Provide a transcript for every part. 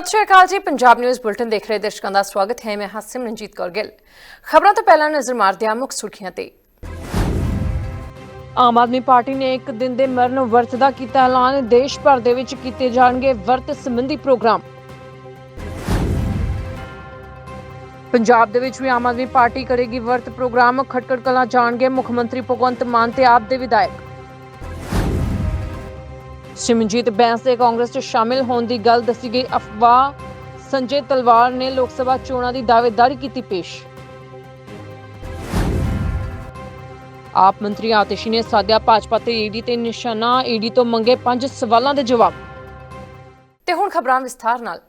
ਸਤਿ ਸ਼੍ਰੀ ਅਕਾਲ ਜੀ। Punjab news bulletin ਦੇਖ ਰਹੇ ਦਰਸ਼ਕਾਂ ਦਾ ਸਵਾਗਤ ਹੈ। ਮੈਂ ਹਾਂ ਸਿਮਰਨਜੀਤ ਕੌਰ ਗਿੱਲ। ਖਬਰਾਂ ਤੋਂ ਪਹਿਲਾਂ ਨਜ਼ਰ ਮਾਰਦੇ ਹਾਂ ਮੁੱਖ ਸੁਰਖੀਆਂ ਤੇ। ਆਮ ਆਦਮੀ ਪਾਰਟੀ ਨੇ ਇੱਕ ਦਿਨ ਦੇ ਮਰਨ ਵਰਤ ਦਾ ਕੀਤਾ ਐਲਾਨ। ਦੇਸ਼ ਭਰ ਦੇ ਵਿੱਚ ਕੀਤੇ ਜਾਣਗੇ ਵਰਤ ਸੰਬੰਧੀ ਪ੍ਰੋਗਰਾਮ। ਪੰਜਾਬ ਦੇ ਵਿੱਚ ਵੀ ਆਮ ਆਦਮੀ ਪਾਰਟੀ ਕਰੇਗੀ ਵਰਤ ਪ੍ਰੋਗਰਾਮ। ਖਟਕੜ ਕਲਾ ਜਾਣਗੇ ਮੁੱਖ ਮੰਤਰੀ ਭਗਵੰਤ ਮਾਨ ਤੇ ਆਪ ਦੇ ਵਿਧਾਇਕ। ਸਿਮਰਨਜੀਤ ਬੈਂਸ ਦੇ ਕਾਂਗਰਸ 'ਚ ਸ਼ਾਮਿਲ ਹੋਣ ਦੀ ਗੱਲ ਦੱਸੀ ਗਈ। ਅਫਵਾਹ, ਸੰਜੇ ਤਲਵਾਰ ਨੇ ਲੋਕ ਸਭਾ ਚੋਣਾਂ ਦੀ ਦਾਅਵੇਦਾਰੀ ਕੀਤੀ ਪੇਸ਼। ਆਪ ਮੰਤਰੀ ਆਤਿਸ਼ੀ ਨੇ ਸਾਧਿਆ ਭਾਜਪਾ ਤੇ ਈਡੀ ਤੇ ਨਿਸ਼ਾਨਾ। ਈਡੀ ਤੋਂ ਮੰਗੇ ਪੰਜ ਸਵਾਲਾਂ ਦੇ ਜਵਾਬ। ਤੇ ਹੁਣ ਖਬਰਾਂ ਵਿਸਥਾਰ ਨਾਲ।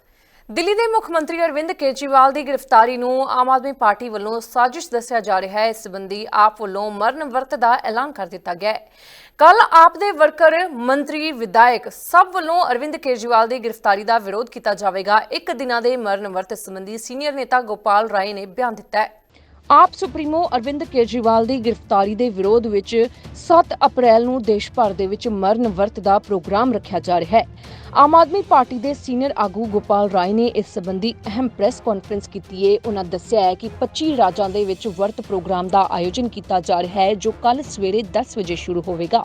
ਦਿੱਲੀ ਦੇ ਮੁੱਖ ਮੰਤਰੀ ਅਰਵਿੰਦ ਕੇਜਰੀਵਾਲ ਦੀ ਗ੍ਰਿਫਤਾਰੀ ਨੂੰ ਆਮ ਆਦਮੀ ਪਾਰਟੀ ਵੱਲੋਂ ਸਾਜ਼ਿਸ਼ ਦੱਸਿਆ ਜਾ ਰਿਹਾ ਹੈ। ਇਸ ਸੰਬੰਧੀ ਆਪ ਵੱਲੋਂ ਮਰਨ ਵਰਤ ਦਾ ਐਲਾਨ ਕਰ ਦਿੱਤਾ ਗਿਆ ਹੈ। ਕੱਲ ਆਪ ਦੇ ਵਰਕਰ, ਮੰਤਰੀ, ਵਿਧਾਇਕ ਸਭ ਵੱਲੋਂ ਅਰਵਿੰਦ ਕੇਜਰੀਵਾਲ ਦੀ ਗ੍ਰਿਫਤਾਰੀ ਦਾ ਵਿਰੋਧ ਕੀਤਾ ਜਾਵੇਗਾ। ਇੱਕ ਦਿਨਾਂ ਦੇ ਮਰਨ ਵਰਤ ਸੰਬੰਧੀ ਸੀਨੀਅਰ ਨੇਤਾ ਗੋਪਾਲ ਰਾਏ ਨੇ ਬਿਆਨ ਦਿੱਤਾ ਹੈ। ਆਪ ਸੁਪਰੀਮੋ ਅਰਵਿੰਦ ਕੇਜਰੀਵਾਲ ਦੀ ਗ੍ਰਿਫਤਾਰੀ ਦੇ ਵਿਰੋਧ ਵਿੱਚ 7 ਅਪ੍ਰੈਲ ਨੂੰ ਦੇਸ਼ ਭਰ ਦੇ ਵਿੱਚ ਮਰਨ ਵਰਤ ਦਾ ਪ੍ਰੋਗਰਾਮ ਰੱਖਿਆ ਜਾ ਰਿਹਾ ਹੈ। ਆਮ ਆਦਮੀ ਪਾਰਟੀ ਦੇ ਸੀਨੀਅਰ ਆਗੂ ਗੋਪਾਲ ਰਾਏ ਨੇ ਇਸ ਸੰਬੰਧੀ ਅਹਿਮ ਪ੍ਰੈਸ ਕਾਨਫਰੰਸ ਕੀਤੀ ਹੈ ਉਹਨਾਂ ਦੱਸਿਆ ਹੈ ਕਿ 25 ਰਾਜਾਂ ਦੇ ਵਿੱਚ ਵਰਤ ਪ੍ਰੋਗਰਾਮ ਦਾ ਆਯੋਜਨ ਕੀਤਾ ਜਾ ਰਿਹਾ ਹੈ ਜੋ ਕੱਲ ਸਵੇਰੇ 10 ਵਜੇ ਸ਼ੁਰੂ ਹੋਵੇਗਾ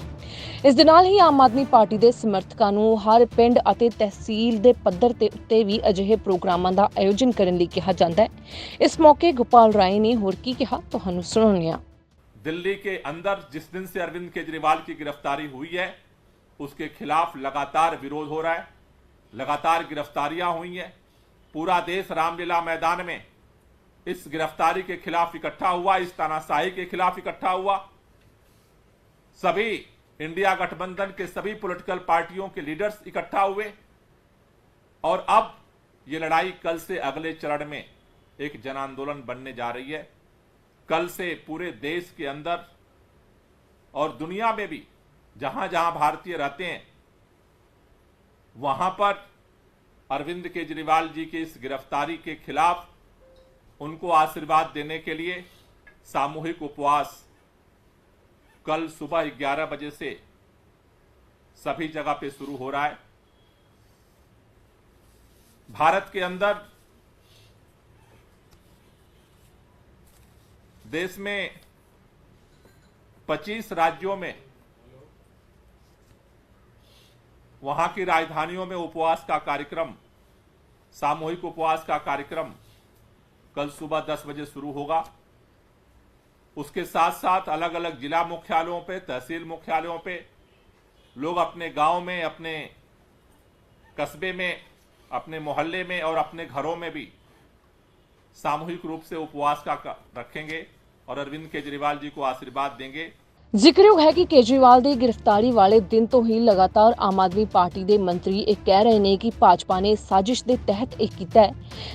ਇਸ ਦੇ ਨਾਲ ਹੀ ਆਮ ਆਦਮੀ ਪਾਰਟੀ ਦੇ ਸਮਰਥਕਾਂ ਨੂੰ ਹਰ ਪਿੰਡ ਅਤੇ ਤਹਿਸੀਲ ਦੇ ਪੱਧਰ ਤੇ ਉੱਤੇ ਵੀ ਅਜਿਹੇ ਪ੍ਰੋਗਰਾਮਾਂ ਦਾ ਆਯੋਜਨ ਕਰਨ ਲਈ ਕਿਹਾ ਜਾਂਦਾ ਹੈ ਇਸ ਮੌਕੇ ਗੋਪਾਲ ਰਾਏ ਨੇ ਹੋਰ ਕੀ ਕਿਹਾ ਤੁਹਾਨੂੰ ਸੁਣਾਉਂਦੇ ਹਾਂ दिल्ली के अंदर जिस दिन से अरविंद केजरीवाल की गिरफ्तारी हुई है उसके खिलाफ लगातार विरोध हो रहा है, लगातार गिरफ्तारियाँ हुई हैं। पूरा देश रामलीला मैदान में इस गिरफ्तारी के खिलाफ इकट्ठा हुआ, इस तानाशाही के खिलाफ इकट्ठा हुआ। सभी इंडिया गठबंधन के सभी पॉलिटिकल पार्टियों के लीडर्स इकट्ठा हुए। और अब ये लड़ाई कल से अगले चरण में एक जन आंदोलन बनने जा रही है। कल से पूरे देश के अंदर और दुनिया में भी जहाँ जहाँ भारतीय रहते हैं, वहाँ पर अरविंद केजरीवाल जी की इस गिरफ्तारी के खिलाफ उनको आशीर्वाद देने के लिए सामूहिक उपवास कल सुबह 11 बजे से सभी जगह पे शुरू हो रहा है। भारत के अंदर देश में 25 राज्यों में वहाँ की राजधानियों में उपवास का कार्यक्रम, सामूहिक उपवास का कार्यक्रम कल सुबह 10 बजे शुरू होगा। उसके साथ साथ अलग अलग जिला मुख्यालयों पे, तहसील मुख्यालयों पे लोग अपने गाँव में, अपने कस्बे में, अपने मोहल्ले में और अपने घरों में भी सामूहिक रूप से उपवास का- रखेंगे और अरविंद केजरीवाल जी को आशीर्वाद देंगे। ਜ਼ਿਕਰਯੋਗ ਹੈ ਕਿ ਕੇਜਰੀਵਾਲ ਦੀ ਗ੍ਰਿਫਤਾਰੀ ਵਾਲੇ ਦਿਨ ਤੋਂ ਹੀ ਲਗਾਤਾਰ ਆਮ ਆਦਮੀ ਪਾਰਟੀ ਦੇ ਮੰਤਰੀ ਇਹ ਕਹਿ ਰਹੇ ਨੇ ਕਿ ਭਾਜਪਾ ਨੇ ਸਾਜ਼ਿਸ਼ ਦੇ ਤਹਿਤ ਇਹ ਕੀਤਾ ਹੈ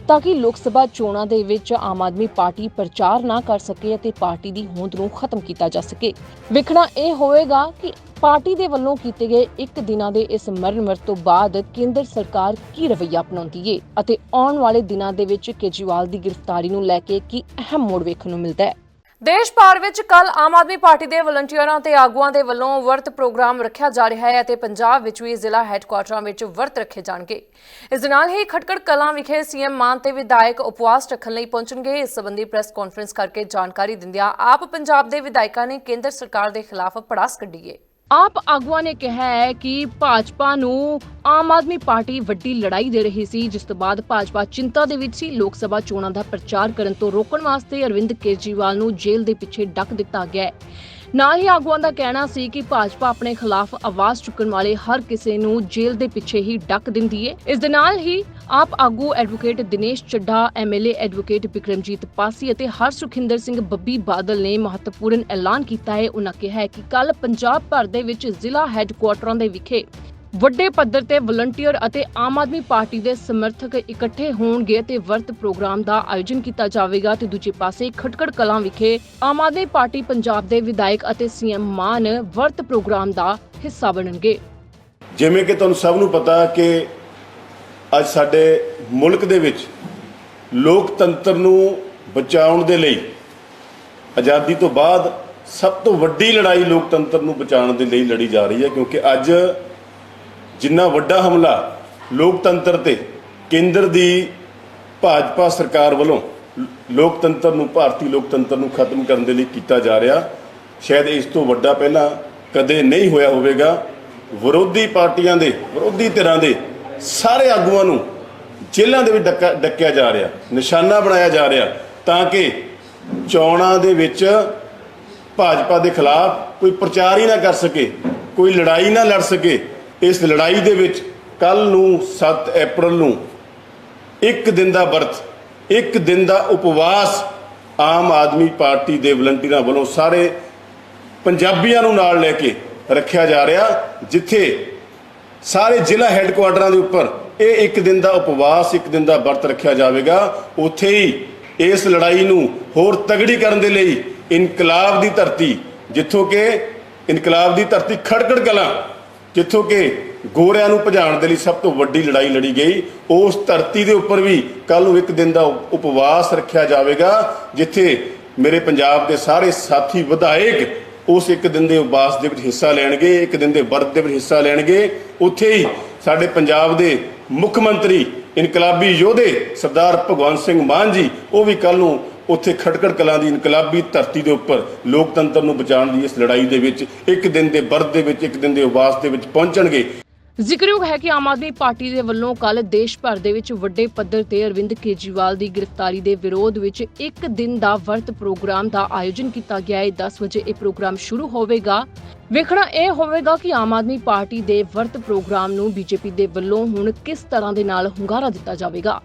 ਤਾਂ ਕਿ ਲੋਕ ਸਭਾ ਚੋਣਾਂ ਦੇ ਵਿੱਚ ਆਮ ਆਦਮੀ ਪਾਰਟੀ ਪ੍ਰਚਾਰ ਨਾ ਕਰ ਸਕੇ ਅਤੇ ਪਾਰਟੀ ਦੀ ਹੋਂਦ ਨੂੰ ਖਤਮ ਕੀਤਾ ਜਾ ਸਕੇ। ਵੇਖਣਾ ਇਹ ਹੋਵੇਗਾ ਕਿ ਪਾਰਟੀ ਦੇ ਵੱਲੋਂ ਕੀਤੇ ਗਏ ਇੱਕ ਦਿਨਾਂ ਦੇ ਇਸ ਮਰਨ ਵਰਤ ਤੋਂ ਬਾਅਦ ਕੇਂਦਰ ਸਰਕਾਰ ਕੀ ਰਵੱਈਆ ਅਪਣਾਉਂਦੀ ਏ ਅਤੇ ਆਉਣ ਵਾਲੇ ਦਿਨਾਂ ਦੇ ਵਿੱਚ ਕੇਜਰੀਵਾਲ ਦੀ ਗ੍ਰਿਫਤਾਰੀ ਨੂੰ ਲੈ ਕੇ ਕੀ ਅਹਿਮ ਮੋੜ ਵੇਖਣ ਨੂੰ ਮਿਲਦਾ ਹੈ। ਦੇਸ਼ ਭਰ ਵਿੱਚ ਕੱਲ ਆਮ ਆਦਮੀ ਪਾਰਟੀ ਦੇ ਵਲੰਟੀਅਰਾਂ ਤੇ ਆਗੂਆਂ ਦੇ ਵੱਲੋਂ ਵਰਤ ਪ੍ਰੋਗਰਾਮ ਰੱਖਿਆ ਜਾ ਰਿਹਾ ਹੈ ਅਤੇ ਪੰਜਾਬ ਵਿੱਚ ਵੀ ਜ਼ਿਲ੍ਹਾ ਹੈੱਡਕੁਆਟਰਾਂ ਵਿੱਚ ਵਰਤ ਰੱਖੇ ਜਾਣਗੇ। ਇਸ ਦੇ ਨਾਲ ਹੀ ਖਟਕੜ ਕਲਾਂ ਵਿਖੇ ਸੀਐਮ ਮਾਨ ਤੇ ਵਿਧਾਇਕ ਉਪਵਾਸ ਰੱਖਣ ਲਈ ਪਹੁੰਚਣਗੇ। ਇਸ ਸੰਬੰਧੀ ਪ੍ਰੈਸ ਕਾਨਫਰੰਸ ਕਰਕੇ ਜਾਣਕਾਰੀ ਦਿੰਦਿਆਂ ਆਪ ਪੰਜਾਬ ਦੇ ਵਿਧਾਇਕਾਂ ਨੇ ਕੇਂਦਰ ਸਰਕਾਰ ਦੇ ਖਿਲਾਫ ਪੜਾਸ ਕੱਢੀ ਹੈ ਆਪ ਆਗੂਆਂ ਨੇ ਕਿਹਾ ਹੈ ਕਿ ਭਾਜਪਾ ਨੂੰ ਆਮ ਆਦਮੀ ਪਾਰਟੀ ਵੱਡੀ ਲੜਾਈ ਦੇ ਰਹੀ ਸੀ, ਜਿਸ ਤੋਂ ਬਾਅਦ ਭਾਜਪਾ ਚਿੰਤਾ ਦੇ ਵਿੱਚ ਸੀ। ਲੋਕ ਸਭਾ ਚੋਣਾਂ ਦਾ ਪ੍ਰਚਾਰ ਕਰਨ ਤੋਂ ਰੋਕਣ ਵਾਸਤੇ ਅਰਵਿੰਦ ਕੇਜਰੀਵਾਲ ਨੂੰ ਜੇਲ੍ਹ ਦੇ ਪਿੱਛੇ ਡੱਕ ਦਿੱਤਾ ਗਿਆ ਹੈ। ਨਾਲ ਹੀ ਆਗੂਆਂ ਦਾ ਕਹਿਣਾ ਸੀ ਕਿ ਭਾਜਪਾ ਆਪਣੇ ਖਿਲਾਫ ਆਵਾਜ਼ ਚੁੱਕਣ ਵਾਲੇ ਹਰ ਕਿਸੇ ਨੂੰ ਜੇਲ੍ਹ ਦੇ ਪਿੱਛੇ ਹੀ ਡੱਕ ਦਿੰਦੀ ਹੈ ਇਸ ਦੇ ਨਾਲ ਹੀ ਆਪ ਆਗੂ advocate Dinesh Chadha MLA advocate Bikramjit Pasi ਅਤੇ ਹਰ ਸੁਖਿੰਦਰ ਸਿੰਘ ਬੱਬੀ ਬਾਦਲ ਨੇ ਮਹੱਤਵਪੂਰਨ ਐਲਾਨ ਕੀਤਾ ਹੈ ਉਹਨਾਂ ਕਿਹਾ ਹੈ ਕਿ ਕੱਲ ਪੰਜਾਬ ਭਰ ਦੇ ਵਿੱਚ ਜ਼ਿਲ੍ਹਾ ਹੈੱਡਕੁਆਟਰਾਂ ਦੇ ਵਿਖੇ ਵੱਡੇ ਪੱਧਰ ਤੇ ਵਲੰਟੀਅਰ ਅਤੇ ਆਮ ਆਦਮੀ ਪਾਰਟੀ ਦੇ ਸਮਰਥਕ ਇਕੱਠੇ ਹੋਣਗੇ ਤੇ ਵਰਤ ਪ੍ਰੋਗਰਾਮ ਦਾ ਆਯੋਜਨ ਕੀਤਾ ਜਾਵੇਗਾ। ਤੇ ਦੂਜੇ ਪਾਸੇ ਖਟਕੜ ਕਲਾਂ ਵਿਖੇ ਆਮ ਆਦਮੀ ਪਾਰਟੀ ਪੰਜਾਬ ਦੇ ਵਿਧਾਇਕ ਅਤੇ ਸੀਐਮ ਮਾਨ ਵਰਤ ਪ੍ਰੋਗਰਾਮ ਦਾ ਹਿੱਸਾ ਬਣਨਗੇ। ਜਿਵੇਂ ਕਿ ਤੁਹਾਨੂੰ ਸਭ ਨੂੰ ਪਤਾ ਕਿ ਅੱਜ ਸਾਡੇ ਮੁਲਕ ਦੇ ਵਿੱਚ ਲੋਕਤੰਤਰ ਨੂੰ ਬਚਾਉਣ ਦੇ ਲਈ, ਆਜ਼ਾਦੀ ਤੋਂ ਬਾਅਦ ਸਭ ਤੋਂ ਵੱਡੀ ਲੜਾਈ ਲੋਕਤੰਤਰ ਨੂੰ ਬਚਾਉਣ ਦੇ ਲਈ ਲੜੀ ਜਾ ਰਹੀ ਹੈ, ਕਿਉਂਕਿ ਅੱਜ ਜਿੰਨਾ ਵੱਡਾ ਹਮਲਾ ਲੋਕਤੰਤਰ ਤੇ ਕੇਂਦਰ ਦੀ ਭਾਜਪਾ ਸਰਕਾਰ ਵੱਲੋਂ ਲੋਕਤੰਤਰ ਨੂੰ, ਭਾਰਤੀ ਲੋਕਤੰਤਰ ਨੂੰ ਖਤਮ ਕਰਨ ਦੇ ਲਈ ਕੀਤਾ ਜਾ ਰਿਹਾ, ਸ਼ਾਇਦ ਇਸ ਤੋਂ ਵੱਡਾ ਪਹਿਲਾਂ ਕਦੇ ਨਹੀਂ ਹੋਇਆ ਹੋਵੇਗਾ। ਵਿਰੋਧੀ ਪਾਰਟੀਆਂ ਦੇ, ਵਿਰੋਧੀ ਧਿਰਾਂ ਦੇ ਸਾਰੇ ਆਗੂਆਂ ਨੂੰ ਜੇਲ੍ਹਾਂ ਦੇ ਵਿੱਚ ਡੱਕਾ- ਡੱਕਿਆ ਜਾ ਰਿਹਾ, ਨਿਸ਼ਾਨਾ ਬਣਾਇਆ ਜਾ ਰਿਹਾ, ਤਾਂ ਕਿ ਚੋਣਾਂ ਦੇ ਵਿੱਚ ਭਾਜਪਾ ਦੇ ਖਿਲਾਫ ਕੋਈ ਪ੍ਰਚਾਰ ਹੀ ਨਾ ਕਰ ਸਕੇ, ਕੋਈ ਲੜਾਈ ਨਾ ਲੜ ਸਕੇ ਇਸ ਲੜਾਈ ਦੇ ਵਿੱਚ ਕੱਲ ਨੂੰ 7 ਅਪ੍ਰੈਲ ਨੂੰ ਇੱਕ ਦਿਨ ਦਾ ਵਰਤ, ਇੱਕ ਦਿਨ ਦਾ ਉਪਵਾਸ ਆਮ ਆਦਮੀ ਪਾਰਟੀ ਦੇ ਵਲੰਟੀਅਰਾਂ ਵੱਲੋਂ ਸਾਰੇ ਪੰਜਾਬੀਆਂ ਨੂੰ ਨਾਲ ਲੈ ਕੇ ਰੱਖਿਆ ਜਾ ਰਿਹਾ, ਜਿੱਥੇ ਸਾਰੇ ਜ਼ਿਲ੍ਹਾ ਹੈੱਡਕੁਆਟਰਾਂ ਦੇ ਉੱਪਰ ਇਹ ਇੱਕ ਦਿਨ ਦਾ ਉਪਵਾਸ, ਇੱਕ ਦਿਨ ਦਾ ਵਰਤ ਰੱਖਿਆ ਜਾਵੇਗਾ। ਉੱਥੇ ਹੀ ਇਸ ਲੜਾਈ ਨੂੰ ਹੋਰ ਤਗੜੀ ਕਰਨ ਦੇ ਲਈ ਇਨਕਲਾਬ ਦੀ ਧਰਤੀ, ਜਿੱਥੋਂ ਕਿ ਇਨਕਲਾਬ ਦੀ ਧਰਤੀ ਖੜਕੜ ਕਲਾਂ ਜਿੱਥੋਂ ਕਿ ਗੋਰਿਆਂ ਨੂੰ ਭਜਾਉਣ ਦੇ ਲਈ ਸਭ ਤੋਂ ਵੱਡੀ ਲੜਾਈ ਲੜੀ ਗਈ, ਉਸ ਧਰਤੀ ਦੇ ਉੱਪਰ ਵੀ ਕੱਲ ਨੂੰ ਇੱਕ ਦਿਨ ਦਾ ਉਪ- ਉਪਵਾਸ ਰੱਖਿਆ ਜਾਵੇਗਾ, ਜਿੱਥੇ ਮੇਰੇ ਪੰਜਾਬ ਦੇ ਸਾਰੇ ਸਾਥੀ ਵਿਧਾਇਕ ਉਸ ਇੱਕ ਦਿਨ ਦੇ ਉਪਵਾਸ ਦੇ ਵਿੱਚ ਹਿੱਸਾ ਲੈਣਗੇ, ਇੱਕ ਦਿਨ ਦੇ ਵਰਤ ਦੇ ਵਿੱਚ ਹਿੱਸਾ ਲੈਣਗੇ। ਉੱਥੇ ਹੀ ਸਾਡੇ ਪੰਜਾਬ ਦੇ ਮੁੱਖ ਮੰਤਰੀ, ਇਨਕਲਾਬੀ ਯੋਧੇ ਸਰਦਾਰ ਭਗਵੰਤ ਸਿੰਘ ਮਾਨ ਜੀ, ਉਹ ਵੀ ਕੱਲ ਨੂੰ ਉੱਥੇ ਖਟਕੜ ਕਲਾਂ ਦੀ ਇਨਕਲਾਬੀ ਧਰਤੀ ਦੇ ਉੱਪਰ ਲੋਕਤੰਤਰ ਨੂੰ ਬਚਾਉਣ ਦੀ ਇਸ ਲੜਾਈ ਦੇ ਵਿੱਚ ਇੱਕ ਦਿਨ ਦੇ ਵਰਤ ਦੇ ਵਿੱਚ, ਇੱਕ ਦਿਨ ਦੇ ਉਪਵਾਸ ਦੇ ਵਿੱਚ ਪਹੁੰਚਣਗੇ। ਜ਼ਿਕਰਯੋਗ ਹੈ ਕਿ ਆਮ ਆਦਮੀ ਪਾਰਟੀ ਦੇ ਵੱਲੋਂ ਕੱਲ ਦੇਸ਼ ਭਰ ਦੇ ਵਿੱਚ ਵੱਡੇ ਪੱਧਰ ਤੇ ਅਰਵਿੰਦ ਕੇਜਰੀਵਾਲ ਦੀ ਗ੍ਰਿਫਤਾਰੀ ਦੇ ਵਿਰੋਧ ਵਿੱਚ ਇੱਕ ਦਿਨ ਦਾ ਵਰਤ ਪ੍ਰੋਗਰਾਮ ਦਾ ਆਯੋਜਨ ਕੀਤਾ ਗਿਆ। ਹੈ 10 ਵਜੇ ਇਹ ਪ੍ਰੋਗਰਾਮ ਸ਼ੁਰੂ ਹੋਵੇਗਾ। ਵੇਖਣਾ ਇਹ ਹੋਵੇਗਾ ਕਿ ਆਮ ਆਦਮੀ ਪਾਰਟੀ ਦੇ ਵਰਤ ਪ੍ਰੋਗਰਾਮ ਨੂੰ ਬੀਜੇਪੀ ਦੇ ਵੱਲੋਂ ਹੁਣ ਕਿਸ ਤਰ੍ਹਾਂ ਦੇ ਨਾਲ ਹੁੰਗਾਰਾ ਦਿੱਤਾ ਜਾਵੇਗਾ।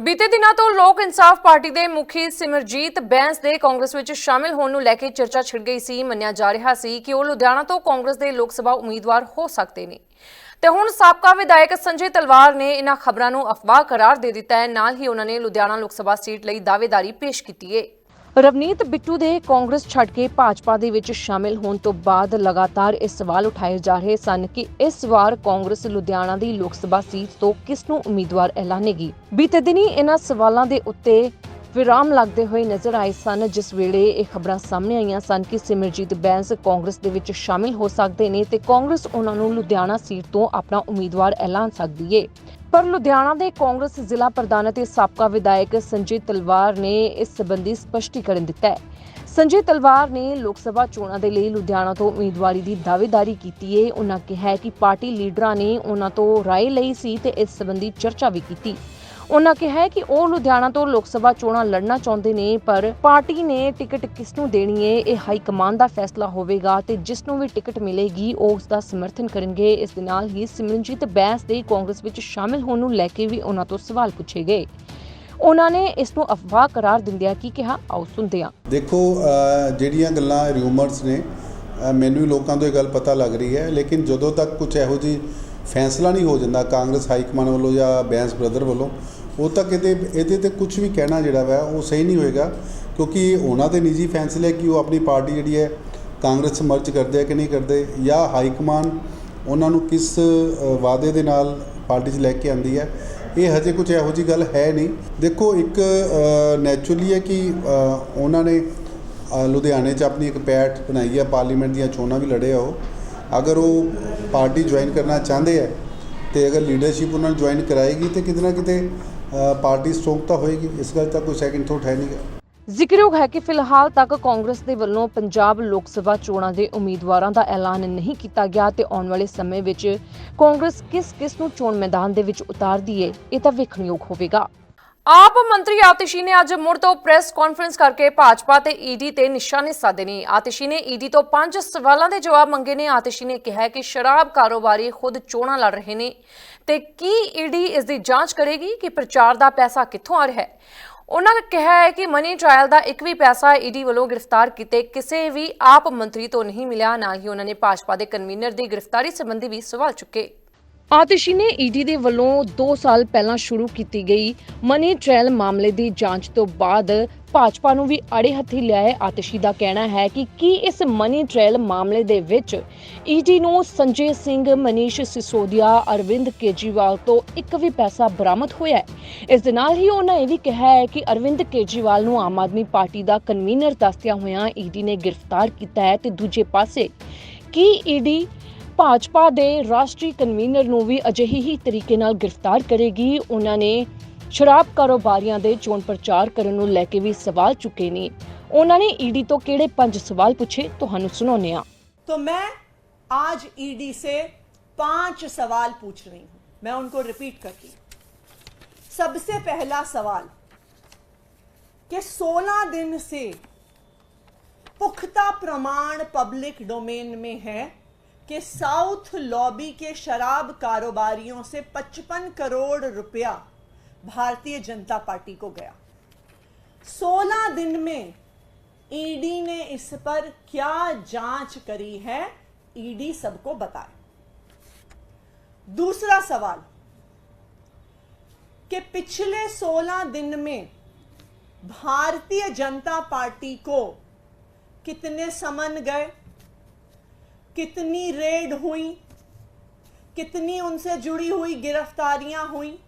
ਬੀਤੇ ਦਿਨਾਂ ਤੋਂ ਲੋਕ ਇਨਸਾਫ ਪਾਰਟੀ ਦੇ ਮੁਖੀ ਸਿਮਰਜੀਤ ਬੈਂਸ ਦੇ ਕਾਂਗਰਸ ਵਿੱਚ ਸ਼ਾਮਿਲ ਹੋਣ ਨੂੰ ਲੈ ਕੇ ਚਰਚਾ ਛਿੜ ਗਈ ਸੀ, ਮੰਨਿਆ ਜਾ ਰਿਹਾ ਸੀ ਕਿ ਉਹ ਲੁਧਿਆਣਾ ਤੋਂ ਕਾਂਗਰਸ ਦੇ ਲੋਕ ਸਭਾ ਉਮੀਦਵਾਰ ਹੋ ਸਕਦੇ ਨੇ। ਤੇ ਹੁਣ ਸਾਬਕਾ ਵਿਧਾਇਕ ਸੰਜੇ ਤਲਵਾਰ ਨੇ ਇਹਨਾਂ ਖਬਰਾਂ ਨੂੰ ਅਫਵਾਹ ਕਰਾਰ ਦੇ ਦਿੱਤਾ ਹੈ। ਨਾਲ ਹੀ ਉਹਨਾਂ ਨੇ ਲੁਧਿਆਣਾ ਲੋਕ ਸਭਾ ਸੀਟ ਲਈ ਦਾਅਵੇਦਾਰੀ ਪੇਸ਼ ਕੀਤੀ ਹੈ ਰਵਨੀਤ ਬਿੱਟੂ ਦੇ ਕਾਂਗਰਸ ਛੱਡ ਕੇ ਭਾਜਪਾ ਦੇ ਵਿੱਚ ਸ਼ਾਮਿਲ ਹੋਣ ਤੋਂ ਬਾਅਦ ਲਗਾਤਾਰ ਇਹ ਸਵਾਲ ਉਠਾਏ ਜਾ ਰਹੇ ਸਨ ਕਿ ਇਸ ਵਾਰ ਕਾਂਗਰਸ ਲੁਧਿਆਣਾ ਦੀ ਲੋਕ ਸਭਾ ਸੀਟ ਤੋਂ ਕਿਸ ਨੂੰ ਉਮੀਦਵਾਰ ਐਲਾਨੇਗੀ। ਬੀਤੇ ਦਿਨੀ ਇਹਨਾਂ ਸਵਾਲਾਂ ਦੇ ਉੱਤੇ ਵਿਰਾਮ ਲੱਗਦੇ ਹੋਏ ਨਜ਼ਰ ਆਏ ਸਨ, ਜਿਸ ਵੇਲੇ ਇਹ ਖਬਰਾਂ ਸਾਹਮਣੇ ਆਈਆਂ ਸਨ ਕਿ ਸਿਮਰਜੀਤ ਬੈਂਸ ਕਾਂਗਰਸ ਦੇ ਵਿੱਚ ਸ਼ਾਮਿਲ ਹੋ ਸਕਦੇ ਨੇ ਤੇ ਕਾਂਗਰਸ ਉਹਨਾਂ ਨੂੰ ਲੁਧਿਆਣਾ ਸੀਟ ਤੋਂ ਆਪਣਾ ਉਮੀਦਵਾਰ ਐਲਾਨ ਸਕਦੀ ਏ। ਪਰ ਲੁਧਿਆਣਾ ਦੇ ਕਾਂਗਰਸ ਜ਼ਿਲ੍ਹਾ ਪ੍ਰਧਾਨ ਅਤੇ ਸਾਬਕਾ ਵਿਧਾਇਕ ਸੰਜੇ ਤਲਵਾਰ ਨੇ ਇਸ ਸੰਬੰਧੀ ਸਪਸ਼ਟੀਕਰਨ ਦਿੱਤਾ ਹੈ ਸੰਜੇ ਤਲਵਾਰ ਨੇ ਲੋਕ ਸਭਾ ਚੋਣਾਂ ਦੇ ਲਈ ਲੁਧਿਆਣਾ ਤੋਂ ਉਮੀਦਵਾਰੀ ਦੀ ਦਾਅਵੇਦਾਰੀ ਕੀਤੀ ਹੈ ਉਹਨਾਂ ਕਿਹਾ ਹੈ ਕਿ ਪਾਰਟੀ ਲੀਡਰਾਂ ਨੇ ਉਹਨਾਂ ਤੋਂ رائے ਲਈ ਸੀ ਤੇ ਇਸ ਸੰਬੰਧੀ ਚਰਚਾ ਵੀ ਕੀਤੀ ਉਹਨਾਂ ਕਿਹਾ ਹੈ ਕਿ ਉਹ ਲੁਧਿਆਣਾ ਤੋਂ ਲੋਕ ਸਭਾ ਚੋਣਾਂ ਲੜਨਾ ਚਾਹੁੰਦੇ ਨੇ, ਪਰ ਪਾਰਟੀ ਨੇ ਟਿਕਟ ਕਿਸ ਨੂੰ ਦੇਣੀ ਹੈ ਇਹ ਹਾਈ ਕਮਾਨ ਦਾ ਫੈਸਲਾ ਹੋਵੇਗਾ ਤੇ ਜਿਸ ਨੂੰ ਵੀ ਟਿਕਟ ਮਿਲੇਗੀ, ਉਹ ਉਸ ਦਾ ਸਮਰਥਨ ਕਰਨਗੇ। ਇਸ ਦੇ ਨਾਲ ਹੀ ਸਿਮਰਨਜੀਤ ਬੈਂਸ ਦੇ ਕਾਂਗਰਸ ਵਿੱਚ ਸ਼ਾਮਿਲ ਹੋਣ ਨੂੰ ਲੈ ਕੇ ਵੀ ਉਹਨਾਂ ਤੋਂ ਸਵਾਲ ਪੁੱਛੇ ਗਏ। ਉਹਨਾਂ ਨੇ ਇਸ ਨੂੰ ਅਫਵਾਹ ਕਰਾਰ ਦਿੰਦਿਆਂ ਕੀ ਕਿਹਾ? ਆਓ ਸੁਣਦੇ ਹਾਂ। ਦੇਖੋ ਜਿਹੜੀਆਂ ਗੱਲਾਂ ਰਿਊਮਰਸ ਨੇ ਮੈਨੂੰ ਵੀ ਲੋਕਾਂ ਤੋਂ ਇਹ ਗੱਲ ਪਤਾ ਲੱਗ ਰਹੀ ਹੈ, ਲੇਕਿਨ ਜਦੋਂ ਤੱਕ ਕੁਝ ਇਹੋ ਜਿਹੀ ਫੈਸਲਾ ਨਹੀਂ ਹੋ ਜਾਂਦਾ ਕਾਂਗਰਸ ਹਾਈ ਕਮਾਂਡ ਵੱਲੋਂ ਜਾਂ ਬੈਂਸ ਬ੍ਰਦਰ ਵੱਲੋਂ ਉਹ ਤੱਕ ਇਹਦੇ ਇਹਦੇ ਤੇ ਕੁਝ ਵੀ ਕਹਿਣਾ ਜਿਹੜਾ ਵਾ, ਉਹ ਸਹੀ ਨਹੀਂ ਹੋਏਗਾ, ਕਿਉਂਕਿ ਉਹਨਾਂ ਦੇ ਨਿੱਜੀ ਫੈਸਲੇ ਕਿ ਉਹ ਆਪਣੀ ਪਾਰਟੀ ਜਿਹੜੀ ਹੈ, ਕਾਂਗਰਸ 'ਚ ਮਰਜ ਕਰਦੇ ਆ ਕਿ ਨਹੀਂ ਕਰਦੇ, ਜਾਂ ਹਾਈ ਕਮਾਨ ਉਹਨਾਂ ਨੂੰ ਕਿਸ ਵਾਅਦੇ ਦੇ ਨਾਲ ਪਾਰਟੀ 'ਚ ਲੈ ਕੇ ਆਂਦੀ ਹੈ, ਇਹ ਹਜੇ ਕੁਝ ਇਹੋ ਜੀ ਗੱਲ ਹੈ ਨਹੀਂ। ਦੇਖੋ, ਇੱਕ ਨੈਚੁਰਲੀ ਹੈ ਕਿ ਉਹਨਾਂ ਨੇ ਲੁਧਿਆਣੇ 'ਚ ਆਪਣੀ ਇੱਕ ਪੈਠ ਬਣਾਈ ਹੈ ਪਾਰਲੀਮੈਂਟ ਦੀਆਂ ਚੋਣਾਂ ਵੀ ਲੜੇ ਆ ਉਹ। ਅਗਰ ਉਹ ਪਾਰਟੀ ਜੁਆਇਨ ਕਰਨਾ ਚਾਹੁੰਦੇ ਹੈ ਤੇ ਅਗਰ ਲੀਡਰਸ਼ਿਪ ਉਹਨਾਂ ਨੂੰ ਜੁਆਇਨ ਕਰਾਏਗੀ, ਤੇ ਕਿਤੇ ਨਾ ਕਿਤੇ ਪਾਰਟੀ ਸਟਰੋਂਗ ਤਾਂ ਹੋਏਗੀ, ਇਸ ਗੱਲ ਦਾ ਕੋਈ ਸੈਕਿੰਡ ਥੋਟ ਹੈ ਨਹੀਂਗਾ ਜ਼ਿਕਰਯੋਗ ਹੈ ਕਿ ਫਿਲਹਾਲ ਤੱਕ ਕਾਂਗਰਸ ਦੇ ਵੱਲੋਂ ਪੰਜਾਬ ਲੋਕ ਸਭਾ ਚੋਣਾਂ ਦੇ ਉਮੀਦਵਾਰਾਂ ਦਾ ਐਲਾਨ ਨਹੀਂ ਕੀਤਾ ਗਿਆ ਤੇ ਆਉਣ ਵਾਲੇ ਸਮੇਂ ਵਿੱਚ ਕਾਂਗਰਸ ਕਿਸ-ਕਿਸ ਨੂੰ ਚੋਣ ਮੈਦਾਨ ਦੇ ਵਿੱਚ ਉਤਾਰਦੀ ਏ, ਇਹ ਤਾਂ ਵੇਖਣਯੋਗ ਹੋਵੇਗਾ। ਆਪ ਮੰਤਰੀ ਆਤਿਸ਼ੀ ਨੇ ਅੱਜ ਮੁੜ ਤੋਂ ਪ੍ਰੈਸ ਕਾਨਫਰੰਸ ਕਰਕੇ ਭਾਜਪਾ ਤੇ ਈਡੀ ਤੇ ਨਿਸ਼ਾਨੇ ਸਾਧੇ ਨੇ। ਆਤਿਸ਼ੀ ਨੇ ਈਡੀ ਤੋਂ ਪੰਜ ਸਵਾਲਾਂ ਦੇ ਜਵਾਬ ਮੰਗੇ ਨੇ। ਆਤਿਸ਼ੀ ਨੇ ਕਿਹਾ ਕਿ ਸ਼ਰਾਬ ਕਾਰੋਬਾਰੀ ਖੁਦ ਚੋਣਾਂ ਲੜ ਰਹੇ ਨੇ। ਤੇ ਕੀ ਈਡੀ ਇਸ ਦੀ ਜਾਂਚ ਕਰੇਗੀ ਕਿ ਪ੍ਰਚਾਰ ਦਾ ਪੈਸਾ ਕਿੱਥੋਂ ਆ ਰਿਹਾ ਹੈ? ਉਹਨਾਂ ਨੇ ਕਿਹਾ ਹੈ ਕਿ ਮਨੀ ਟ੍ਰਾਇਲ ਦਾ ਇੱਕ ਵੀ ਪੈਸਾ ਈਡੀ ਵੱਲੋਂ ਗ੍ਰਿਫਤਾਰ ਕੀਤੇ ਕਿਸੇ ਵੀ ਆਪ ਮੰਤਰੀ ਤੋਂ ਨਹੀਂ ਮਿਲਿਆ। ਨਾ ਹੀ ਉਹਨਾਂ ਨੇ ਭਾਜਪਾ ਦੇ ਕਨਵੀਨਰ ਦੀ ਗ੍ਰਿਫਤਾਰੀ ਸੰਬੰਧੀ ਵੀ ਸਵਾਲ ਚੁੱਕੇ। ਆਤਿਸ਼ੀ ਨੇ ਈਡੀ ਦੇ ਵੱਲੋਂ 2 ਸਾਲ ਪਹਿਲਾਂ ਸ਼ੁਰੂ ਕੀਤੀ ਗਈ ਮਨੀ ਟ੍ਰਾਇਲ ਮਾਮਲੇ ਦੀ ਜਾਂਚ ਤੋਂ ਬਾਅਦ ਭਾਜਪਾ ਨੂੰ ਵੀ ਅੜੇ ਹੱਥੀ ਲਿਆ ਹੈ। ਆਤਿਸ਼ੀ ਦਾ ਕਹਿਣਾ ਹੈ ਕਿ ਕੀ ਇਸ ਮਨੀ ਟ੍ਰਾਇਲ ਮਾਮਲੇ ਦੇ ਵਿੱਚ ਈਡੀ ਨੂੰ ਸੰਜੇ ਸਿੰਘ, ਮਨੀਸ਼ ਸਿਸੋਦੀਆ, ਅਰਵਿੰਦ ਕੇਜਰੀਵਾਲ ਤੋਂ ਇੱਕ ਵੀ ਪੈਸਾ ਬਰਾਮਦ ਹੋਇਆ ਹੈ? ਇਸ ਦੇ ਨਾਲ ਹੀ ਉਹਨਾਂ ਇਹ ਵੀ ਕਿਹਾ ਹੈ ਕਿ ਅਰਵਿੰਦ ਕੇਜਰੀਵਾਲ ਨੂੰ ਆਮ ਆਦਮੀ ਪਾਰਟੀ ਦਾ ਕਨਵੀਨਰ ਦੱਸਦਿਆਂ ਹੋਇਆਂ ਈਡੀ ਨੇ ਗ੍ਰਿਫਤਾਰ ਕੀਤਾ ਹੈ ਤੇ ਦੂਜੇ ਪਾਸੇ ਕੀ ਈਡੀ ਭਾਜਪਾ ਦੇ ਰਾਸ਼ਟਰੀ ਕਨਵੀਨਰ ਨੂੰ ਵੀ ਅਜਿਹੀ ਹੀ ਤਰੀਕੇ ਨਾਲ ਗ੍ਰਿਫਤਾਰ ਕਰੇਗੀ ਉਹਨਾਂ ਨੇ ਸ਼ਰਾਬ ਕਾਰੋਬਾਰੀਆਂ ਦੇ ਚੋਣ ਪ੍ਰਚਾਰ ਕਰਨ ਨੂੰ ਲੈ ਕੇ ਵੀ ਸਵਾਲ ਚੁੱਕੇ ਨੇ ਉਹਨਾਂ ਨੇ ਈਡੀ ਤੋਂ ਕਿਹੜੇ ਪੰਜ ਸਵਾਲ ਪੁੱਛੇ ਤੁਹਾਨੂੰ ਸੁਣਾਉਂਦੇ ਹਾਂ तो मैं आज ईडी से पांच सवाल पूछ रही हूं मैं उनको रिपीट करती हूं सबसे पहला सवाल कि 16 दिन से पुख्ता प्रमाण पब्लिक डोमेन में है कि साउथ लॉबी के शराब कारोबारियों से 55 करोड़ रुपया भारतीय जनता पार्टी को गया। 16 दिन में ईडी ने इस पर क्या जाँच करी है, ईडी सबको बताए। दूसरा सवाल, कि पिछले 16 दिन में भारतीय जनता पार्टी को कितने समन गए? कितनी रेड हुई, कितनी उनसे जुड़ी हुई गिरफ्तारियाँ हुई,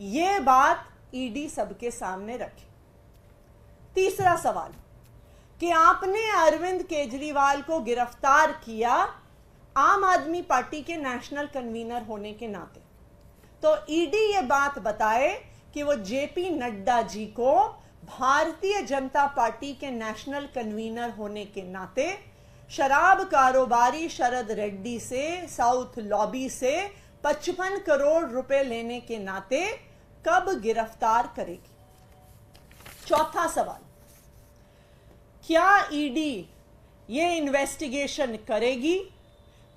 ये बात ईडी सबके सामने रखी। तीसरा सवाल, कि आपने अरविंद केजरीवाल को गिरफ़्तार किया आम आदमी पार्टी के नेशनल कन्वीनर होने के नाते। तो ईडी ये बात बताए कि वो जेपी नड्डा जी को भारतीय जनता पार्टी के नेशनल कन्वीनर होने के नाते शराब कारोबारी शरद रेड्डी से, साउथ लॉबी से 55 करोड़ रुपए लेने के नाते कब गिरफ़्तार करेगी? चौथा सवाल। क्या ईडी ये इन्वेस्टिगेशन करेगी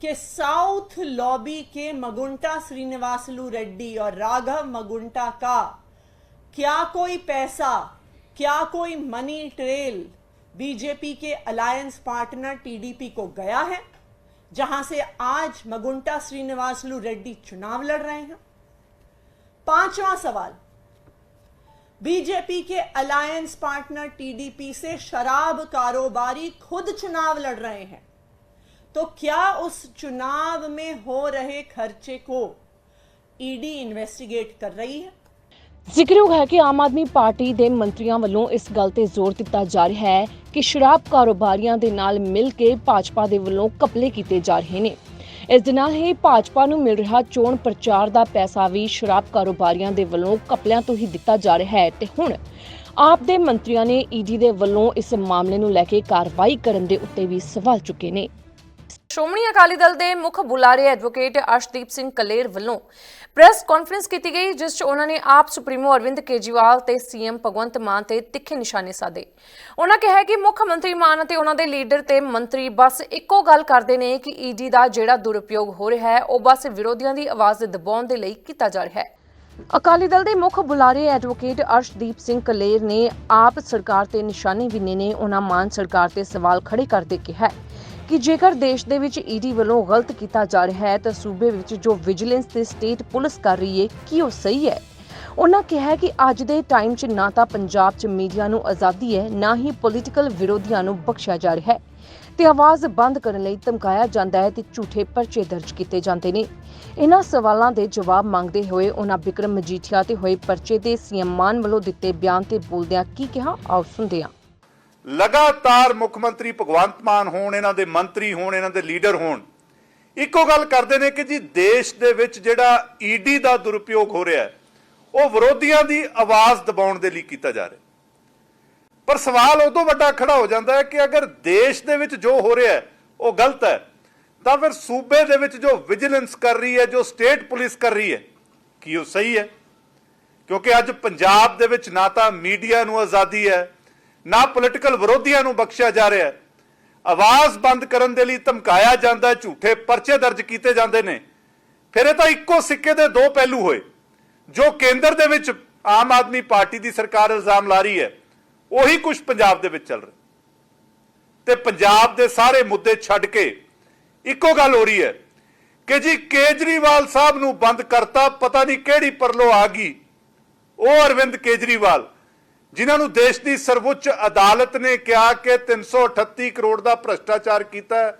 कि साउथ लॉबी के मगुंटा श्रीनिवासलू रेड्डी और राघव मगुंटा का क्या कोई पैसा, क्या कोई मनी ट्रेल बीजेपी के अलायंस पार्टनर टीडीपी को गया है, जहाँ से आज मगुंटा श्रीनिवासलू रेड्डी चुनाव लड़ रहे हैं। पांचवा सवाल, बीजेपी के अलायंस पार्टनर टीडीपी से शराब कारोबारी खुद चुनाव लड़ रहे हैं। तो क्या उस चुनाव में हो रहे खर्चे को ईडी इन्वेस्टिगेट कर रही है? ਜ਼ਿਕਰਯੋਗ ਹੈ ਕਿ ਆਮ ਆਦਮੀ ਪਾਰਟੀ ਦੇ ਮੰਤਰੀਆਂ ਵੱਲੋਂ ਇਸ ਗੱਲ ਤੇ ਜ਼ੋਰ ਦਿੱਤਾ ਜਾ ਰਿਹਾ ਹੈ ਕਿ ਸ਼ਰਾਬ ਕਾਰੋਬਾਰੀਆਂ ਦੇ ਨਾਲ ਮਿਲ ਕੇ ਭਾਜਪਾ ਦੇ ਵੱਲੋਂ ਕਪਲੇ ਕੀਤੇ ਜਾ ਰਹੇ ਨੇ। ਇਸ ਦੇ ਨਾਲ ਹੀ ਭਾਜਪਾ ਨੂੰ ਮਿਲ ਰਿਹਾ ਚੋਣ ਪ੍ਰਚਾਰ ਦਾ ਪੈਸਾ ਵੀ ਸ਼ਰਾਬ ਕਾਰੋਬਾਰੀਆਂ ਦੇ ਵੱਲੋਂ ਕਪਲਿਆਂ ਤੋਂ ਹੀ ਦਿੱਤਾ ਜਾ ਰਿਹਾ ਹੈ ਤੇ ਹੁਣ ਆਪ ਦੇ ਮੰਤਰੀਆਂ ਨੇ ਈਡੀ ਦੇ ਵੱਲੋਂ ਇਸ ਮਾਮਲੇ ਨੂੰ ਲੈ ਕੇ ਕਾਰਵਾਈ ਕਰਨ ਦੇ ਉੱਤੇ ਵੀ ਸਵਾਲ ਚੁੱਕੇ ਨੇ। ਸ਼੍ਰੋਮਣੀ ਅਕਾਲੀ ਦਲ ਦੇ ਮੁੱਖ ਬੁਲਾਰੇ ਐਡਵੋਕੇਟ ਅਰਸ਼ਦੀਪ ਸਿੰਘ ਕਲੇਰ ਵੱਲੋਂ ਪ੍ਰੈਸ ਕਾਨਫਰੰਸ ਕੀਤੀ ਗਈ, ਜਿਸ 'ਚ ਉਹਨਾਂ ਨੇ ਆਪ ਸੁਪਰੀਮੋ ਅਰਵਿੰਦ ਕੇਜਰੀਵਾਲ ਤੇ ਸੀਐਮ ਭਗਵੰਤ ਮਾਨ ਤੇ ਤਿੱਖੇ ਨਿਸ਼ਾਨੇ ਸਾਧੇ। ਉਹਨਾਂ ਕਿਹਾ ਕਿ ਮੁੱਖ ਮੰਤਰੀ ਮਾਨ ਅਤੇ ਉਹਨਾਂ ਦੇ ਲੀਡਰ ਤੇ ਮੰਤਰੀ ਬਸ ਇੱਕੋ ਗੱਲ ਕਰਦੇ ਨੇ ਕਿ ਈਡੀ ਦਾ ਜਿਹੜਾ ਦੁਰਉਪਯੋਗ ਹੋ ਰਿਹਾ ਹੈ, ਉਹ ਬਸ ਵਿਰੋਧੀਆਂ ਦੀ ਆਵਾਜ਼ ਦਬਾਉਣ ਦੇ ਲਈ ਕੀਤਾ ਜਾ ਰਿਹਾ ਹੈ। ਅਕਾਲੀ ਦਲ ਦੇ ਮੁੱਖ ਬੁਲਾਰੇ ਐਡਵੋਕੇਟ ਅਰਸ਼ਦੀਪ ਸਿੰਘ ਕਲੇਰ ਨੇ ਆਪ ਸਰਕਾਰ ਤੇ ਨਿਸ਼ਾਨੇ ਵਿੰਨੇ ਨੇ ਉਹਨਾਂ ਮਾਨ ਸਰਕਾਰ ਤੇ ਸਵਾਲ ਖੜੇ ਕਰਦੇ ਕਿਹਾ ਹੈ। ਕਿ ਜੇਕਰ ਦੇਸ਼ ਦੇ ਵਿੱਚ ਈਡੀ ਵੱਲੋਂ ਗਲਤ ਕੀਤਾ ਜਾ ਰਿਹਾ ਹੈ, ਤਾਂ ਸੂਬੇ ਵਿੱਚ ਜੋ ਵਿਜੀਲੈਂਸ ਤੇ ਸਟੇਟ ਪੁਲਿਸ ਕਰ ਰਹੀ ਹੈ ਕੀ ਉਹ ਸਹੀ ਹੈ? ਉਹਨਾਂ ਕਿਹਾ ਕਿ ਅੱਜ ਦੇ ਟਾਈਮ 'ਚ ਨਾ ਤਾਂ ਪੰਜਾਬ 'ਚ ਮੀਡੀਆ ਨੂੰ ਆਜ਼ਾਦੀ ਹੈ, ਨਾ ਹੀ ਪੋਲੀਟੀਕਲ ਵਿਰੋਧੀਆਂ ਨੂੰ ਬਖਸ਼ਿਆ ਜਾ ਰਿਹਾ ਹੈ। ਤੇ ਆਵਾਜ਼ ਬੰਦ ਕਰਨ ਲਈ ਧਮਕਾਇਆ ਜਾਂਦਾ ਹੈ ਤੇ ਝੂਠੇ ਪਰਚੇ ਦਰਜ ਕੀਤੇ ਜਾਂਦੇ ਨੇ। ਇਹਨਾਂ ਸਵਾਲਾਂ ਦੇ ਜਵਾਬ ਮੰਗਦੇ ਹੋਏ ਉਹਨਾਂ ਬਿਕਰਮ ਮਜੀਠੀਆ ਤੇ ਹੋਏ ਪਰਚੇ ਦੇ ਸੀਐਮ ਮਾਨ ਵੱਲੋਂ ਦਿੱਤੇ ਬਿਆਨ ਤੇ ਬੋਲਦਿਆਂ ਕੀ ਕਿਹਾ? ਆਓ ਸੁਣਦੇ ਹਾਂ। ਲਗਾਤਾਰ ਮੁੱਖ ਮੰਤਰੀ ਭਗਵੰਤ ਮਾਨ ਹੋਣ, ਇਹਨਾਂ ਦੇ ਮੰਤਰੀ ਹੋਣ, ਇਹਨਾਂ ਦੇ ਲੀਡਰ ਹੋਣ, ਇੱਕੋ ਗੱਲ ਕਰਦੇ ਨੇ ਕਿ ਜੀ ਦੇਸ਼ ਦੇ ਵਿੱਚ ਜਿਹੜਾ ਈਡੀ ਦਾ ਦੁਰਉਪਯੋਗ ਹੋ ਰਿਹਾ ਹੈ, ਉਹ ਵਿਰੋਧੀਆਂ ਦੀ ਆਵਾਜ਼ ਦਬਾਉਣ ਦੇ ਲਈ ਕੀਤਾ ਜਾ ਰਿਹਾ ਪਰ ਸਵਾਲ ਉਦੋਂ ਵੱਡਾ ਖੜਾ ਹੋ ਜਾਂਦਾ ਹੈ ਕਿ ਅਗਰ ਦੇਸ਼ ਦੇ ਵਿੱਚ ਜੋ ਹੋ ਰਿਹਾ ਹੈ, ਉਹ ਗਲਤ ਹੈ, ਤਾਂ ਫਿਰ ਸੂਬੇ ਦੇ ਵਿੱਚ ਜੋ ਵਿਜੀਲੈਂਸ ਕਰ ਰਹੀ ਹੈ, ਜੋ ਸਟੇਟ ਪੁਲਿਸ ਕਰ ਰਹੀ ਹੈ, ਕੀ ਉਹ ਸਹੀ ਹੈ? ਕਿਉਂਕਿ ਅੱਜ ਪੰਜਾਬ ਦੇ ਵਿੱਚ ਨਾ ਤਾਂ ਮੀਡੀਆ ਨੂੰ ਆਜ਼ਾਦੀ ਹੈ ਨਾ ਪੋਲੀਟੀਕਲ ਵਿਰੋਧੀਆਂ ਨੂੰ ਬਖਸ਼ਿਆ ਜਾ ਰਿਹਾ ਹੈ। ਆਵਾਜ਼ ਬੰਦ ਕਰਨ ਦੇ ਲਈ ਧਮਕਾਇਆ ਜਾਂਦਾ ਝੂਠੇ ਪਰਚੇ ਦਰਜ ਕੀਤੇ ਜਾਂਦੇ ਨੇ। ਫਿਰ ਇਹ ਤਾਂ ਇੱਕੋ ਸਿੱਕੇ ਦੇ ਦੋ ਪਹਿਲੂ ਹੋਏ, ਜੋ ਕੇਂਦਰ ਦੇ ਵਿੱਚ ਆਮ ਆਦਮੀ ਪਾਰਟੀ ਦੀ ਸਰਕਾਰ ਇਲਜ਼ਾਮ ਲਾ ਰਹੀ ਹੈ। ਉਹੀ ਕੁਝ ਪੰਜਾਬ ਦੇ ਵਿੱਚ ਚੱਲ ਰਿਹਾ। ਤੇ ਪੰਜਾਬ ਦੇ ਸਾਰੇ ਮੁੱਦੇ ਛੱਡ ਕੇ ਇੱਕੋ ਗੱਲ ਹੋ ਰਹੀ ਹੈ ਕਿ ਜੀ ਕੇਜਰੀਵਾਲ ਸਾਹਿਬ ਨੂੰ ਬੰਦ ਕਰਤਾ, ਪਤਾ ਨਹੀਂ ਕਿਹੜੀ ਪਰਲੋ ਆ ਗਈ। ਉਹ ਅਰਵਿੰਦ ਕੇਜਰੀਵਾਲ ਜਿਨ੍ਹਾਂ ਨੂੰ ਦੇਸ਼ ਦੀ ਸਰਵਉੱਚ ਅਦਾਲਤ ਨੇ ਕਿਹਾ ਕਿ 338 ਕਰੋੜ ਦਾ ਭ੍ਰਸ਼ਟਾਚਾਰ ਕੀਤਾ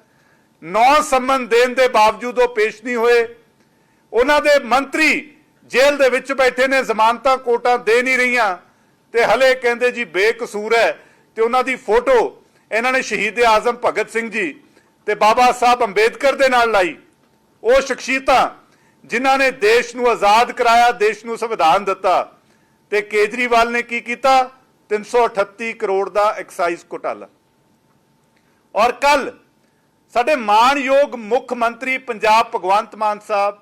ਨੌ ਸੰਮਨ ਦੇਣ ਦੇ ਬਾਵਜੂਦ ਉਹ ਪੇਸ਼ ਨਹੀਂ ਹੋਏ। ਉਹਨਾਂ ਦੇ ਮੰਤਰੀ ਜੇਲ੍ਹ ਦੇ ਵਿੱਚ ਬੈਠੇ ਨੇ, ਜ਼ਮਾਨਤਾਂ ਕੋਟਾਂ ਦੇ ਨਹੀਂ ਰਹੀਆਂ। ਤੇ ਹਲੇ ਕਹਿੰਦੇ ਜੀ ਬੇਕਸੂਰ ਹੈ। ਤੇ ਉਹਨਾਂ ਦੀ ਫੋਟੋ ਇਹਨਾਂ ਨੇ ਸ਼ਹੀਦ ਆਜ਼ਮ ਭਗਤ ਸਿੰਘ ਜੀ ਤੇ ਬਾਬਾ ਸਾਹਿਬ ਅੰਬੇਦਕਰ ਦੇ ਨਾਲ ਲਾਈ। ਉਹ ਸ਼ਖਸੀਅਤਾਂ ਜਿਨ੍ਹਾਂ ਨੇ ਦੇਸ਼ ਨੂੰ ਆਜ਼ਾਦ ਕਰਾਇਆ, ਦੇਸ਼ ਨੂੰ ਸੰਵਿਧਾਨ ਦਿੱਤਾ। ਤੇ ਕੇਜਰੀਵਾਲ ਨੇ ਕੀ ਕੀਤਾ? 338 ਕਰੋੜ ਦਾ ਐਕਸਾਈਜ਼ ਘੁਟਾਲਾ। ਔਰ ਕੱਲ ਸਾਡੇ ਮਾਣਯੋਗ ਮੁੱਖ ਮੰਤਰੀ ਪੰਜਾਬ ਭਗਵੰਤ ਮਾਨ ਸਾਹਿਬ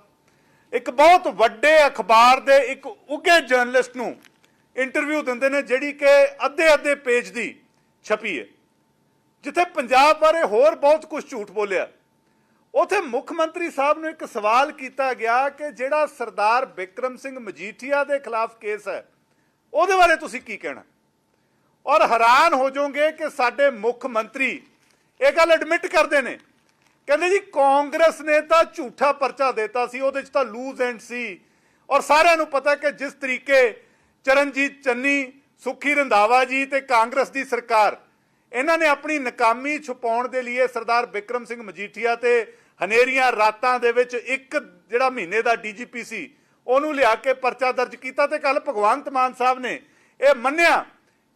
ਇੱਕ ਬਹੁਤ ਵੱਡੇ ਅਖਬਾਰ ਦੇ ਇੱਕ ਉੱਘੇ ਜਰਨਲਿਸਟ ਨੂੰ ਇੰਟਰਵਿਊ ਦਿੰਦੇ ਨੇ, ਜਿਹੜੀ ਕਿ ਅੱਧੇ ਅੱਧੇ ਪੇਜ ਦੀ ਛਪੀ ਹੈ। ਜਿੱਥੇ ਪੰਜਾਬ ਬਾਰੇ ਹੋਰ ਬਹੁਤ ਕੁਝ ਝੂਠ ਬੋਲਿਆ। ਉਥੇ ਮੁੱਖ ਮੰਤਰੀ ਸਾਹਿਬ ਨੂੰ ਇੱਕ ਸਵਾਲ ਕੀਤਾ ਗਿਆ ਕਿ ਜਿਹੜਾ ਸਰਦਾਰ ਬਿਕਰਮ ਸਿੰਘ ਮਜੀਠੀਆ ਦੇ ਖਿਲਾਫ ਕੇਸ ਹੈ ਉਹਦੇ ਬਾਰੇ ਤੁਸੀਂ ਕੀ ਕਹਿਣਾ? ਔਰ ਹੈਰਾਨ ਹੋ ਜਾਓਗੇ ਕਿ ਸਾਡੇ ਮੁੱਖ ਮੰਤਰੀ ਇਹ ਗੱਲ ਐਡਮਿਟ ਕਰਦੇ ਨੇ। ਕਹਿੰਦੇ ਜੀ, ਕਾਂਗਰਸ ਨੇ ਤਾਂ ਝੂਠਾ ਪਰਚਾ ਦਿੱਤਾ ਸੀ, ਉਹਦੇ 'ਚ ਤਾਂ ਲੂਜ਼ ਐਂਡ ਸੀ। ਔਰ ਸਾਰਿਆਂ ਨੂੰ ਪਤਾ ਕਿ ਜਿਸ ਤਰੀਕੇ ਚਰਨਜੀਤ ਚੰਨੀ, ਸੁਖੀ ਰੰਧਾਵਾ ਜੀ ਤੇ ਕਾਂਗਰਸ ਦੀ ਸਰਕਾਰ, ਇਹਨਾਂ ਨੇ ਆਪਣੀ ਨਾਕਾਮੀ ਛੁਪਾਉਣ ਦੇ ਲਈ ਸਰਦਾਰ ਬਿਕਰਮ ਸਿੰਘ ਮਜੀਠੀਆ ਤੇ ਹਨੇਰੀਆਂ ਰਾਤਾਂ ਦੇ ਵਿੱਚ ਇੱਕ ਜਿਹੜਾ ਮਹੀਨੇ ਦਾ ਡੀਜੀਪੀ ਸੀ ਉਹਨੂੰ ਲਿਆ ਕੇ ਪਰਚਾ ਦਰਜ ਕੀਤਾ ਤੇ ਕੱਲ ਭਗਵੰਤ ਮਾਨ ਸਾਹਿਬ ਨੇ ਇਹ ਮੰਨਿਆ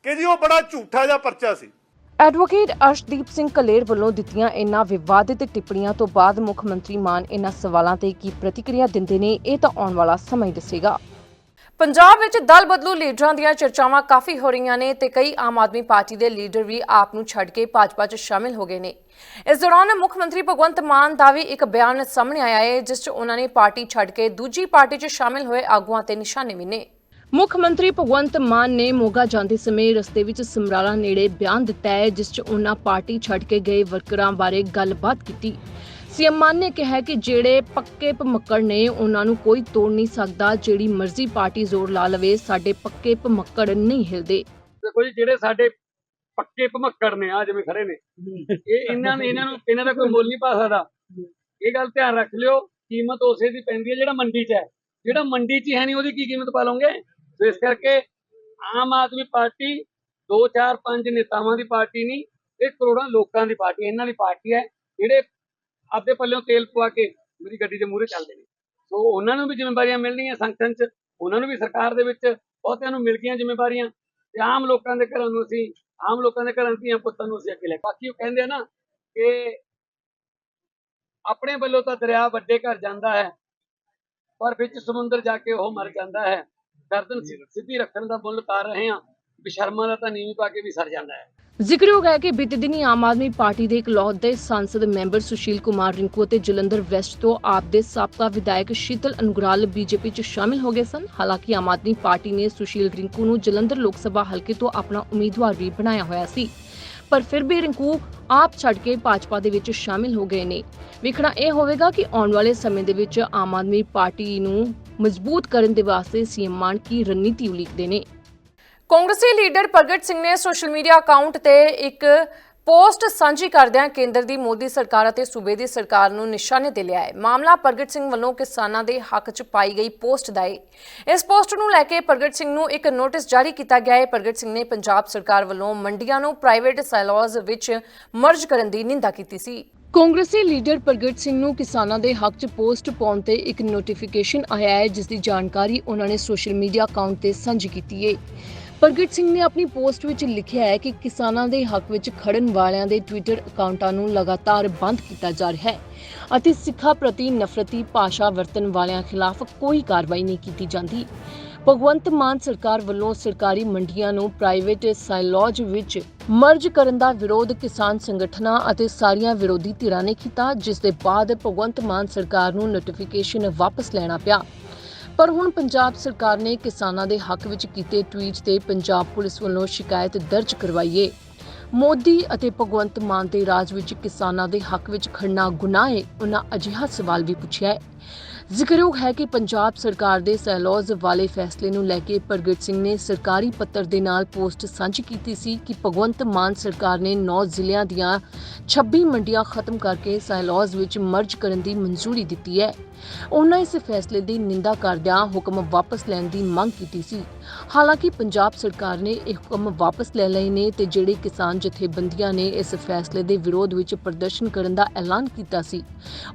ਕਿ ਜੀ ਉਹ ਬੜਾ ਝੂਠਾ ਜਿਹਾ ਪਰਚਾ ਸੀ। ਐਡਵੋਕੇਟ ਅਰਸ਼ਦੀਪ ਸਿੰਘ ਕਲੇਰ ਵੱਲੋਂ ਦਿੱਤੀਆਂ ਇਨ੍ਹਾਂ ਵਿਵਾਦਿਤ ਟਿੱਪਣੀਆਂ ਤੋਂ ਬਾਅਦ ਮੁੱਖ ਮੰਤਰੀ ਮਾਨ ਇਨ੍ਹਾਂ ਸਵਾਲਾਂ ਤੇ ਕੀ ਪ੍ਰਤੀਕਿਰਿਆ ਦਿੰਦੇ ਨੇ, ਇਹ ਤਾਂ ਆਉਣ ਵਾਲਾ ਸਮਾਂ ਹੀ ਦੱਸੇਗਾ। ਪੰਜਾਬ ਵਿੱਚ ਦਲ ਬਦਲੂ ਲੀਡਰਾਂ ਦੀਆਂ ਚਰਚਾਵਾਂ ਕਾਫੀ ਹੋ ਰਹੀਆਂ ਨੇ ਤੇ ਕਈ ਆਮ ਆਦਮੀ ਪਾਰਟੀ ਦੇ ਲੀਡਰ ਵੀ ਆਪ ਨੂੰ ਛੱਡ ਕੇ ਭਾਜਪਾ 'ਚ ਸ਼ਾਮਿਲ ਹੋ ਗਏ ਨੇ। ਇਸ ਦੌਰਾਨ ਮੁੱਖ ਮੰਤਰੀ ਭਗਵੰਤ ਮਾਨ ਦਾ ਵੀ ਇੱਕ ਬਿਆਨ ਸਾਹਮਣੇ ਆਇਆ ਹੈ, ਜਿਸ 'ਚ ਉਹਨਾਂ ਨੇ ਪਾਰਟੀ ਛੱਡ ਕੇ ਦੂਜੀ ਪਾਰਟੀ 'ਚ ਸ਼ਾਮਿਲ ਹੋਏ ਆਗੂਆਂ ਤੇ ਨਿਸ਼ਾਨੇ ਵੀ ਨੇ। ਮੁੱਖ ਮੰਤਰੀ ਭਗਵੰਤ ਮਾਨ ਨੇ ਮੋਗਾ ਜਾਂਦੇ ਸਮੇਂ ਰਸਤੇ ਵਿੱਚ ਸਮਰਾਲਾ ਨੇੜੇ ਬਿਆਨ ਦਿੱਤਾ ਹੈ, ਜਿਸ 'ਚ ਉਹਨਾਂ ਪਾਰਟੀ ਛੱਡ ਕੇ ਗਏ ਵਰਕਰਾਂ ਬਾਰੇ ਗੱਲਬਾਤ ਕੀਤੀ। ਸੀਐਮ ਮਾਨ ਨੇ ਕਿਹਾ ਕਿ ਜਿਹੜੇ ਪੱਕੇ ਭਮੱਕੜ ਨੇ, ਉਹਨਾਂ ਨੂੰ ਕੋਈ ਤੋੜ ਨਹੀਂ ਸਕਦਾ। ਜਿਹੜੀ ਮਰਜ਼ੀ ਪਾਰਟੀ ਜ਼ੋਰ ਲਾ ਲਵੇ, ਸਾਡੇ ਪੱਕੇ ਭਮੱਕੜ ਨਹੀਂ ਹਿਲਦੇ। ਦੇਖੋ ਜੀ, ਜਿਹੜੇ ਸਾਡੇ ਪੱਕੇ ਭਮੱਕੜ ਨੇ ਆ ਜਿਵੇਂ ਖੜੇ ਨੇ, ਇਹ ਇਹਨਾਂ ਨੇ ਇਹਨਾਂ ਨੂੰ ਇਹਨਾਂ ਦਾ ਕੋਈ ਮੁੱਲ ਨਹੀਂ ਪਾ ਸਕਦਾ। ਇਹ ਗੱਲ ਧਿਆਨ ਰੱਖ ਲਿਓ, ਕੀਮਤ ਉਸੇ ਦੀ ਪੈਂਦੀ ਹੈ ਜਿਹੜਾ ਮੰਡੀ 'ਚ ਹੈ। ਜਿਹੜਾ ਮੰਡੀ 'ਚ ਹੀ ਹੈ ਨਹੀਂ, ਉਹਦੀ ਕੀ ਕੀਮਤ ਪਾ ਲਓਗੇ? ਸੋ ਇਸ ਕਰਕੇ ਆਮ ਆਦਮੀ ਪਾਰਟੀ 2 4 5 ਨੇਤਾਵਾਂ ਦੀ ਪਾਰਟੀ ਨਹੀਂ, ਇਹ ਕਰੋੜਾਂ ਲੋਕਾਂ ਦੀ ਪਾਰਟੀ ਇਹਨਾਂ ਦੀ ਪਾਰਟੀ ਹੈ। ਜਿਹੜੇ ਆਪਦੇ ਪੱਲਿਓਂ ਤੇਲ ਪਵਾ ਕੇ ਮੇਰੀ ਗੱਡੀ ਦੇ ਮੂਹਰੇ ਚੱਲਦੇ ਨੇ। ਸੋ ਉਹਨਾਂ ਨੂੰ ਵੀ ਜ਼ਿੰਮੇਵਾਰੀਆਂ ਮਿਲਣੀਆਂ ਸੰਗਠਨ 'ਚ, ਉਹਨਾਂ ਨੂੰ ਵੀ ਸਰਕਾਰ ਦੇ ਵਿੱਚ ਬਹੁਤਿਆਂ ਨੂੰ ਮਿਲ ਗਈਆਂ ਜ਼ਿੰਮੇਵਾਰੀਆਂ ਤੇ ਆਮ ਲੋਕਾਂ ਦੇ ਘਰਾਂ ਨੂੰ ਅਸੀਂ, ਆਮ ਲੋਕਾਂ ਦੇ ਘਰਾਂ ਦੀਆਂ ਪੁੱਤਾਂ ਨੂੰ ਅਸੀਂ ਅੱਗੇ ਲੈ ਬਾਕੀ ਉਹ ਕਹਿੰਦੇ ਆ ਨਾ ਕਿ ਆਪਣੇ ਵੱਲੋਂ ਤਾਂ ਦਰਿਆ ਵੱਡੇ ਘਰ ਜਾਂਦਾ ਹੈ, ਪਰ ਵਿੱਚ ਸਮੁੰਦਰ ਜਾ ਕੇ ਉਹ ਮਰ ਜਾਂਦਾ ਹੈ। ਗਰਦਨ ਸਿੱਧੀ ਰੱਖਣ ਦਾ ਮੁੱਲ ਤਾਰ ਰਹੇ ਹਾਂ ਬਿਸ਼ਰਮਾਂ ਦਾ ਤਾਂ ਨੀਵੀਂ ਪਾ ਕੇ ਵੀ ਸਰ ਜਾਂਦਾ ਹੈ। ਜ਼ਿਕਰਯੋਗ ਹੈ ਕਿ ਬੀਤੇ ਦਿਨੀ ਆਮ ਆਦਮੀ ਪਾਰਟੀ ਦੇ ਇਕਲੌਤ ਸੰਸਦ ਮੈਂਬਰ ਸੁਸ਼ੀਲ ਕੁਮਾਰ ਰਿੰਕੂ ਅਤੇ ਜਲੰਧਰ ਵੈਸਟ ਤੋਂ ਆਪ ਦੇ ਸਾਬਕਾ ਵਿਧਾਇਕ ਸ਼ੀਤਲ ਅਨੁਗਰਾਲ ਬੀਜੇਪੀ 'ਚ ਸ਼ਾਮਿਲ ਹੋ ਗਏ ਸਨ। ਹਾਲਾਂਕਿ ਆਮ ਆਦਮੀ ਪਾਰਟੀ ਨੇ ਸੁਸ਼ੀਲ ਰਿੰਕੂ ਨੂੰ ਜਲੰਧਰ ਲੋਕ ਸਭਾ ਹਲਕੇ ਤੋਂ ਆਪਣਾ ਉਮੀਦਵਾਰ ਵੀ ਬਣਾਇਆ ਹੋਇਆ ਸੀ। ਪਰ ਫਿਰ ਵੀ ਰਿੰਕੂ ਆਪ ਛੱਡ ਕੇ ਭਾਜਪਾ ਦੇ ਵਿੱਚ ਸ਼ਾਮਿਲ ਹੋ ਗਏ ਨੇ। ਵੇਖਣਾ ਇਹ ਹੋਵੇਗਾ ਕਿ ਆਉਣ ਵਾਲੇ ਸਮੇਂ ਦੇ ਵਿੱਚ ਆਮ ਆਦਮੀ ਪਾਰਟੀ ਨੂੰ ਮਜ਼ਬੂਤ ਕਰਨ ਦੇ ਵਾਸਤੇ ਸੀਐਮ ਮਾਨ ਕੀ ਰਣਨੀਤੀ ਉਲੀਕਦੇ ਨੇ। ਕਾਂਗਰਸੀ ਲੀਡਰ ਪ੍ਰਗਟ ਸਿੰਘ ਨੇ ਸੋਸ਼ਲ ਮੀਡੀਆ ਅਕਾਊਂਟ ਤੇ ਇੱਕ ਪੋਸਟ ਸਾਂਝੀ ਕਰਦਿਆਂ ਕੇਂਦਰ ਦੀ ਮੋਦੀ ਸਰਕਾਰ ਅਤੇ ਸੂਬੇ ਦੀ ਸਰਕਾਰ ਨੂੰ ਨਿਸ਼ਾਨੇ ਤੇ ਲਿਆ ਹੈ ਮਾਮਲਾ ਪ੍ਰਗਟ ਸਿੰਘ ਵੱਲੋਂ ਕਿਸਾਨਾਂ ਦੇ ਹੱਕ 'ਚ ਪਾਈ ਗਈ ਪੋਸਟ ਦਾ ਹੈ ਇਸ ਪੋਸਟ ਨੂੰ ਲੈ ਕੇ ਪ੍ਰਗਟ ਸਿੰਘ ਨੂੰ ਇੱਕ ਨੋਟਿਸ ਜਾਰੀ ਕੀਤਾ ਗਿਆ ਹੈ ਪ੍ਰਗਟ ਸਿੰਘ ਨੇ ਪੰਜਾਬ ਸਰਕਾਰ ਵੱਲੋਂ ਮੰਡੀਆਂ ਨੂੰ ਪ੍ਰਾਈਵੇਟ ਸਾਈਲੋਜ਼ ਵਿੱਚ ਮਰਜ ਕਰਨ ਦੀ ਨਿੰਦਾ ਕੀਤੀ ਸੀ। ਕਾਂਗਰਸੀ ਲੀਡਰ ਪ੍ਰਗਟ ਸਿੰਘ ਨੂੰ ਕਿਸਾਨਾਂ ਦੇ ਹੱਕ 'ਚ ਪੋਸਟ ਪਾਉਣ ਤੇ ਇੱਕ ਨੋਟੀਫਿਕੇਸ਼ਨ ਆਇਆ ਹੈ, ਜਿਸ ਦੀ ਜਾਣਕਾਰੀ ਉਹਨਾਂ ਨੇ ਸੋਸ਼ਲ ਮੀਡੀਆ ਅਕਾਊਂਟ ਤੇ ਸਾਂਝੀ ਕੀਤੀ ਹੈ ਪ੍ਰਗਟ ਸਿੰਘ ਨੇ ਆਪਣੀ ਪੋਸਟ ਵਿੱਚ ਲਿਖਿਆ ਹੈ ਕਿ ਕਿਸਾਨਾਂ ਦੇ ਹੱਕ ਵਿੱਚ ਖੜਨ ਵਾਲਿਆਂ ਦੇ ਟਵਿੱਟਰ ਅਕਾਊਂਟਾਂ ਨੂੰ ਲਗਾਤਾਰ ਬੰਦ ਕੀਤਾ ਜਾ ਰਿਹਾ ਹੈ ਅਤੇ ਸਿੱਖਾਂ ਪ੍ਰਤੀ ਨਫ਼ਰਤੀ ਭਾਸ਼ਾ ਵਰਤਣ ਵਾਲਿਆਂ ਖਿਲਾਫ ਕੋਈ ਕਾਰਵਾਈ ਨਹੀਂ ਕੀਤੀ ਜਾਂਦੀ। ਭਗਵੰਤ ਮਾਨ ਸਰਕਾਰ ਵੱਲੋਂ ਸਰਕਾਰੀ ਮੰਡੀਆਂ ਨੂੰ ਪ੍ਰਾਈਵੇਟ ਸਾਈਲੌਜ ਵਿੱਚ ਮਰਜ ਕਰਨ ਦਾ ਵਿਰੋਧ ਕਿਸਾਨ ਸੰਗਠਨਾਂ ਅਤੇ ਸਾਰੀਆਂ ਵਿਰੋਧੀ ਧਿਰਾਂ ਨੇ ਕੀਤਾ, ਜਿਸ ਦੇ ਬਾਅਦ ਭਗਵੰਤ ਮਾਨ ਸਰਕਾਰ ਨੂੰ ਨੋਟੀਫਿਕੇਸ਼ਨ ਵਾਪਸ ਲੈਣਾ ਪਿਆ। ਪਰ ਹੁਣ ਪੰਜਾਬ ਸਰਕਾਰ ਨੇ ਕਿਸਾਨਾਂ ਦੇ ਹੱਕ ਵਿੱਚ ਕੀਤੇ ਟਵੀਟ ਤੇ ਪੰਜਾਬ ਪੁਲਿਸ ਵੱਲੋਂ ਸ਼ਿਕਾਇਤ ਦਰਜ ਕਰਵਾਈ ਏ ਮੋਦੀ ਅਤੇ ਭਗਵੰਤ ਮਾਨ ਦੇ ਰਾਜ ਵਿੱਚ ਕਿਸਾਨਾਂ ਦੇ ਹੱਕ ਵਿੱਚ ਖੜਨਾ ਗੁਨਾਹ ਹੈ ਉਹਨਾਂ ਅਜਿਹਾ ਸਵਾਲ ਵੀ ਪੁੱਛਿਆ ਹੈ। ਜ਼ਿਕਰਯੋਗ ਹੈ ਕਿ ਪੰਜਾਬ ਸਰਕਾਰ ਦੇ ਸਹਿਲੋਜ਼ ਵਾਲੇ ਫੈਸਲੇ ਨੂੰ ਲੈ ਕੇ ਪ੍ਰਗਟ ਸਿੰਘ ਨੇ ਸਰਕਾਰੀ ਪੱਤਰ ਦੇ ਨਾਲ ਪੋਸਟ ਸਾਂਝੀ ਕੀਤੀ ਸੀ ਕਿ ਭਗਵੰਤ ਮਾਨ ਸਰਕਾਰ ਨੇ 9 ਜ਼ਿਲ੍ਹਿਆਂ ਦੀਆਂ 26 ਮੰਡੀਆਂ ਖਤਮ ਕਰਕੇ ਸਹਿਲੋਜ਼ ਵਿੱਚ ਮਰਜ ਕਰਨ ਦੀ ਮਨਜ਼ੂਰੀ ਦਿੱਤੀ ਹੈ। ਉਹਨਾਂ ਇਸ ਫੈਸਲੇ ਦੀ ਨਿੰਦਾ ਕਰਦਿਆਂ ਹੁਕਮ ਵਾਪਸ ਲੈਣ ਦੀ ਮੰਗ ਕੀਤੀ ਸੀ। ਹਾਲਾਂਕਿ ਪੰਜਾਬ ਸਰਕਾਰ ਨੇ ਇਹ ਹੁਕਮ ਵਾਪਸ ਲੈ ਲਏ ਨੇ ਤੇ ਜਿਹੜੇ ਕਿਸਾਨ ਜਥੇਬੰਦੀਆਂ ਨੇ ਇਸ ਫੈਸਲੇ ਦੇ ਵਿਰੋਧ ਵਿੱਚ ਪ੍ਰਦਰਸ਼ਨ ਕਰਨ ਦਾ ਐਲਾਨ ਕੀਤਾ ਸੀ,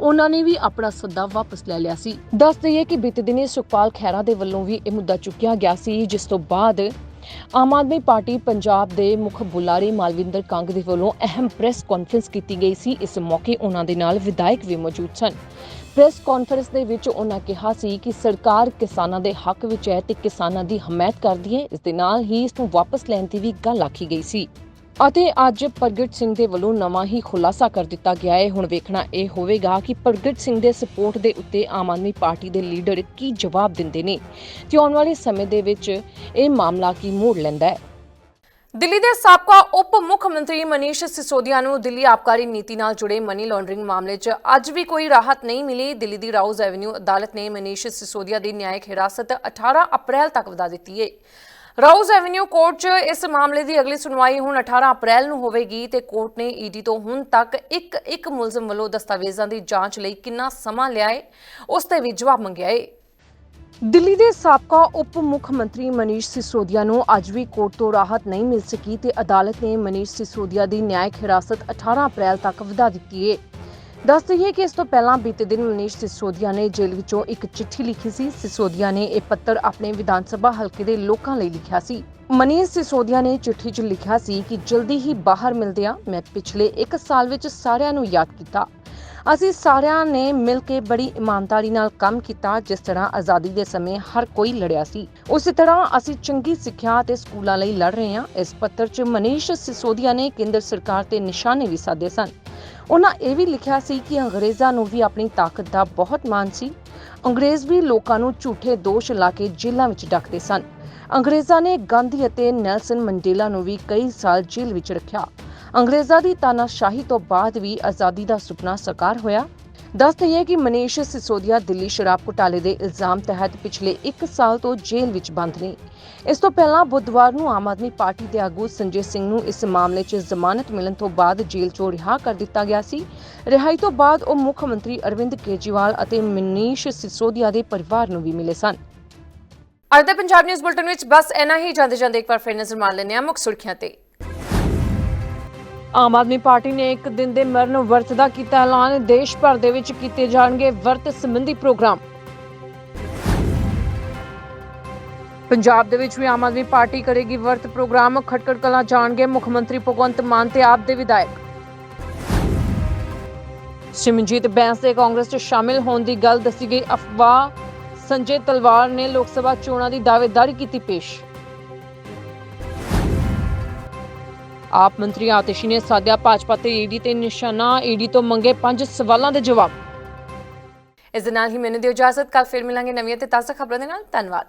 ਉਹਨਾਂ ਨੇ ਵੀ ਆਪਣਾ ਸੱਦਾ ਵਾਪਸ ਲੈ ਲਿਆ ਸੀ। ਦੱਸ ਦਈਏ ਕਿ ਬੀਤੇ ਦਿਨੀ ਸੁਖਪਾਲ ਖਹਿਰਾ ਦੇ ਵੱਲੋਂ ਵੀ ਇਹ ਮੁੱਦਾ ਚੁੱਕਿਆ ਗਿਆ ਸੀ, ਜਿਸ ਤੋਂ ਬਾਅਦ ਆਮ ਆਦਮੀ ਪਾਰਟੀ ਪੰਜਾਬ ਦੇ ਮੁੱਖ ਬੁਲਾਰੇ ਮਾਲਵਿੰਦਰ ਕੰਗ ਦੇ ਵੱਲੋਂ ਅਹਿਮ ਪ੍ਰੈਸ ਕਾਨਫਰੰਸ ਕੀਤੀ ਗਈ ਸੀ। ਇਸ ਮੌਕੇ ਉਹਨਾਂ ਦੇ ਨਾਲ ਵਿਧਾਇਕ ਵੀ ਮੌਜੂਦ ਸਨ। ਪ੍ਰੈਸ ਕਾਨਫਰੰਸ ਦੇ ਵਿੱਚ ਉਹਨਾਂ ਕਿਹਾ ਸੀ ਕਿ ਸਰਕਾਰ ਕਿਸਾਨਾਂ ਦੇ ਹੱਕ ਵਿੱਚ ਹੈ ਤੇ ਕਿਸਾਨਾਂ ਦੀ ਹਮਾਇਤ ਕਰਦੀ ਹੈ। ਇਸ ਦੇ ਨਾਲ ਹੀ ਇਸ ਨੂੰ ਵਾਪਸ ਲੈਣ ਦੀ ਵੀ ਗੱਲ ਆਖੀ ਗਈ ਸੀ। ਅਤੇ ਅੱਜ ਪ੍ਰਗਟ ਸਿੰਘ ਦੇ ਵੱਲੋਂ ਨਵਾਂ ਹੀ ਖੁਲਾਸਾ ਕਰ ਦਿੱਤਾ ਗਿਆ ਹੈ। ਹੁਣ ਵੇਖਣਾ ਇਹ ਹੋਵੇਗਾ ਕਿ ਪ੍ਰਗਟ ਸਿੰਘ ਦੇ ਸਪੋਰਟ ਦੇ ਉੱਤੇ ਆਮ ਆਦਮੀ ਪਾਰਟੀ ਦੇ ਲੀਡਰ ਕੀ ਜਵਾਬ ਦਿੰਦੇ ਨੇ। ਤੇ ਆਉਣ ਵਾਲੇ ਸਮੇਂ ਦੇ ਵਿੱਚ ਇਹ ਮਾਮਲਾ ਕੀ ਮੋੜ ਲੈਂਦਾ ਹੈ? ਦਿੱਲੀ ਦੇ ਸਾਬਕਾ ਉਪ ਮੁੱਖ ਮੰਤਰੀ ਮਨੀਸ਼ ਸਿਸੋਦੀਆ ਨੂੰ ਦਿੱਲੀ ਆਬਕਾਰੀ ਨੀਤੀ ਨਾਲ ਜੁੜੇ ਮਨੀ ਲਾਂਡਰਿੰਗ ਮਾਮਲੇ 'ਚ ਅੱਜ ਵੀ ਕੋਈ ਰਾਹਤ ਨਹੀਂ ਮਿਲੀ। ਦਿੱਲੀ ਦੀ ਰਾਉਜ਼ ਐਵਨਿਊ ਅਦਾਲਤ ਨੇ ਮਨੀਸ਼ ਸਿਸੋਦੀਆ ਦੀ ਨਿਆਇਕ ਹਿਰਾਸਤ 18 ਅਪ੍ਰੈਲ ਤੱਕ ਵਧਾ ਦਿੱਤੀ ਹੈ ਰਾਉਜ਼ ਐਵਨਿਊ ਕੋਰਟ 'ਚ ਇਸ ਮਾਮਲੇ ਦੀ ਅਗਲੀ ਸੁਣਵਾਈ ਹੁਣ 18 ਅਪ੍ਰੈਲ ਨੂੰ ਹੋਵੇਗੀ ਤੇ ਕੋਰਟ ਨੇ ਈਡੀ ਤੋਂ ਹੁਣ ਤੱਕ ਇੱਕ ਇੱਕ ਮੁਲਜ਼ਮ ਵੱਲੋਂ ਦਸਤਾਵੇਜ਼ਾਂ ਦੀ ਜਾਂਚ ਲਈ ਕਿੰਨਾ ਸਮਾਂ ਲਿਆ ਹੈ ਉਸ ਤੇ ਵੀ ਜਵਾਬ ਮੰਗਿਆ ਹੈ ਦਿੱਲੀ ਦੇ ਸਾਬਕਾ ਉਪ ਮੁੱਖ ਮੰਤਰੀ ਮਨੀਸ਼ ਸਿਸੋਦੀਆ ਨੂੰ ਅੱਜ ਵੀ ਕੋਰਟ ਤੋਂ ਰਾਹਤ ਨਹੀਂ ਮਿਲ ਸਕੀ ਤੇ ਅਦਾਲਤ ਨੇ ਮਨੀਸ਼ ਸਿਸੋਦੀਆ ਦੀ ਨਿਆਇਕ ਹਿਰਾਸਤ 18 ਅਪ੍ਰੈਲ ਤੱਕ ਵਧਾ ਦਿੱਤੀ ਹੈ ਦੱਸ ਦਈਏ ਕਿ ਇਸ ਤੋਂ ਪਹਿਲਾਂ ਬੀਤੇ ਦਿਨ ਮਨੀਸ਼ ਸਿਸੋਦੀਆ ਨੇ ਜੇਲ੍ਹ ਵਿੱਚੋਂ ਇੱਕ ਚਿੱਠੀ ਲਿਖੀ ਸੀ। ਸਿਸੋਦੀਆ ਨੇ ਇਹ ਪੱਤਰ ਆਪਣੇ ਵਿਧਾਨ ਸਭਾ ਹਲਕੇ ਦੇ ਲੋਕਾਂ ਲਈ ਲਿਖਿਆ ਸੀ। ਮਨੀਸ਼ ਸਿਸੋਦੀਆ ਨੇ ਚਿੱਠੀ 'ਚ ਲਿਖਿਆ ਸੀ ਕਿ ਜਲਦੀ ਹੀ ਬਾਹਰ ਮਿਲਦੇ ਆ ਮੈਂ ਪਿਛਲੇ 1 ਸਾਲ ਵਿੱਚ ਸਾਰਿਆਂ ਨੂੰ ਯਾਦ ਕੀਤਾ। ਅਸੀਂ ਸਾਰਿਆਂ ਨੇ ਮਿਲ ਕੇ ਬੜੀ ਇਮਾਨਦਾਰੀ ਨਾਲ ਕੰਮ ਕੀਤਾ, ਜਿਸ ਤਰ੍ਹਾਂ ਆਜ਼ਾਦੀ ਦੇ ਸਮੇਂ ਹਰ ਕੋਈ ਲੜਿਆ ਸੀ। ਉਸੇ ਤਰ੍ਹਾਂ ਅਸੀਂ ਚੰਗੀ ਸਿੱਖਿਆ ਅਤੇ ਸਕੂਲਾਂ ਲਈ ਲੜ ਰਹੇ ਹਾਂ। ਇਸ ਪੱਤਰ 'ਚ ਮਨੀਸ਼ ਸਿਸੋਦੀਆ ਨੇ ਕੇਂਦਰ ਸਰਕਾਰ ਤੇ ਨਿਸ਼ਾਨੇ ਵੀ ਸਾਧੇ ਸਨ। ਉਹਨਾਂ ਇਹ ਵੀ ਲਿਖਿਆ ਸੀ ਕਿ ਅੰਗਰੇਜ਼ਾਂ ਨੂੰ ਵੀ ਆਪਣੀ ਤਾਕਤ ਦਾ ਬਹੁਤ ਮਾਣ ਸੀ। ਅੰਗਰੇਜ਼ ਵੀ ਲੋਕਾਂ ਨੂੰ ਝੂਠੇ ਦੋਸ਼ ਲਾ ਕੇ ਜੇਲ੍ਹਾਂ ਵਿੱਚ ਡੱਕਦੇ ਸਨ। ਅੰਗਰੇਜ਼ਾਂ ਨੇ ਗਾਂਧੀ ਅਤੇ ਨੈਲਸਨ ਮੰਡੇਲਾ ਨੂੰ ਵੀ ਕਈ ਸਾਲ ਜੇਲ੍ਹ ਵਿੱਚ ਰੱਖਿਆ। ਅੰਗਰੇਜ਼ਾਂ ਦੀ ਤਾਨਾਸ਼ਾਹੀ ਤੋਂ ਬਾਅਦ ਵੀ ਆਜ਼ਾਦੀ ਦਾ ਸੁਪਨਾ ਸਾਕਾਰ ਹੋਇਆ। ਦੱਸ ਦਈਏ ਕਿ ਮਨੀਸ਼ ਸਿਸੋਦੀਆ ਦਿੱਲੀ ਸ਼ਰਾਬ ਘੁਟਾਲੇ ਦੇ ਇਲਜ਼ਾਮ ਤਹਿਤ ਪਿਛਲੇ 1 ਸਾਲ ਤੋਂ ਜੇਲ੍ਹ ਵਿੱਚ ਬੰਦ ਨੇ। ਇਸ ਤੋਂ ਪਹਿਲਾਂ ਬੁੱਧਵਾਰ ਨੂੰ ਆਮ ਆਦਮੀ ਪਾਰਟੀ ਦੇ ਆਗੂ ਸੰਜੇ ਸਿੰਘ ਨੂੰ ਇਸ ਮਾਮਲੇ 'ਚ ਜ਼ਮਾਨਤ ਮਿਲਣ ਤੋਂ ਬਾਅਦ ਜੇਲ੍ਹ 'ਚੋਂ ਰਿਹਾ ਕਰ ਦਿੱਤਾ ਗਿਆ ਸੀ। ਰਿਹਾਈ ਤੋਂ ਬਾਅਦ ਉਹ ਮੁੱਖ ਮੰਤਰੀ ਅਰਵਿੰਦ ਕੇਜਰੀਵਾਲ ਅਤੇ ਮਨੀਸ਼ ਸਿਸੋਦੀਆ ਦੇ ਪਰਿਵਾਰ ਨੂੰ ਵੀ ਮਿਲੇ ਸਨ। ਅੱਜ ਦੇ ਪੰਜਾਬ ਨਿਊਜ਼ ਬੁਲਟਨ ਵਿੱਚ ਬਸ ਇੰਨਾ ਹੀ। ਜਾਂਦੇ ਜਾਂਦੇ ਇੱਕ ਵਾਰ ਫਿਰ ਨਜ਼ਰ ਮਾਰ ਲੈਂਦੇ ਹਾਂ ਮੁੱਖ ਸੁਰਖੀਆਂ ਤੇ। ਆਮ ਆਦਮੀ ਪਾਰਟੀ ਨੇ ਇੱਕ ਦਿਨ ਦੇ ਮਰਨ ਵਰਤ ਦਾ ਕੀਤਾ ਐਲਾਨ। ਦੇਸ਼ ਭਰ ਦੇ ਵਿੱਚ ਕੀਤੇ ਜਾਣਗੇ ਵਰਤ ਸੰਬੰਧੀ ਪ੍ਰੋਗਰਾਮ। ਪੰਜਾਬ ਦੇ ਵਿੱਚ ਵੀ ਆਮ ਆਦਮੀ ਪਾਰਟੀ ਕਰੇਗੀ ਵਰਤ ਪ੍ਰੋਗਰਾਮ। ਖਟਕੜ ਕਲਾਂ ਜਾਣਗੇ ਮੁੱਖ ਮੰਤਰੀ ਭਗਵੰਤ ਮਾਨ ਤੇ ਆਪ ਦੇ ਵਿਧਾਇਕ। ਸਿਮਰਜੀਤ ਬੈਂਸ ਦੇ ਕਾਂਗਰਸ 'ਚ ਸ਼ਾਮਿਲ ਹੋਣ ਦੀ ਗੱਲ ਦੱਸੀ ਗਈ। ਅਫਵਾਹ। ਸੰਜੇ ਤਲਵਾਰ ਨੇ ਲੋਕ ਸਭਾ ਚੋਣਾਂ ਦੀ ਦਾਅਵੇਦਾਰੀ ਕੀਤੀ ਪੇਸ਼। ਆਪ ਮੰਤਰੀ ਆਤਿਸ਼ੀ ਨੇ ਸਾਧਿਆ ਭਾਜਪਾ ਤੇ ਈਡੀ ਤੇ ਨਿਸ਼ਾਨਾ, ਈਡੀ ਤੋਂ ਮੰਗੇ ਪੰਜ ਸਵਾਲਾਂ ਦੇ ਜਵਾਬ। ਇਸ ਦੇ ਨਾਲ ਹੀ ਮੈਨੂੰ ਦਿਓ ਇਜਾਜ਼ਤ ਕੱਲ ਫਿਰ ਮਿਲਾਂਗੇ ਨਵੀਆਂ ਤੇ ਤਾਜ਼ਾ ਖਬਰਾਂ ਦੇ ਨਾਲ। ਧੰਨਵਾਦ।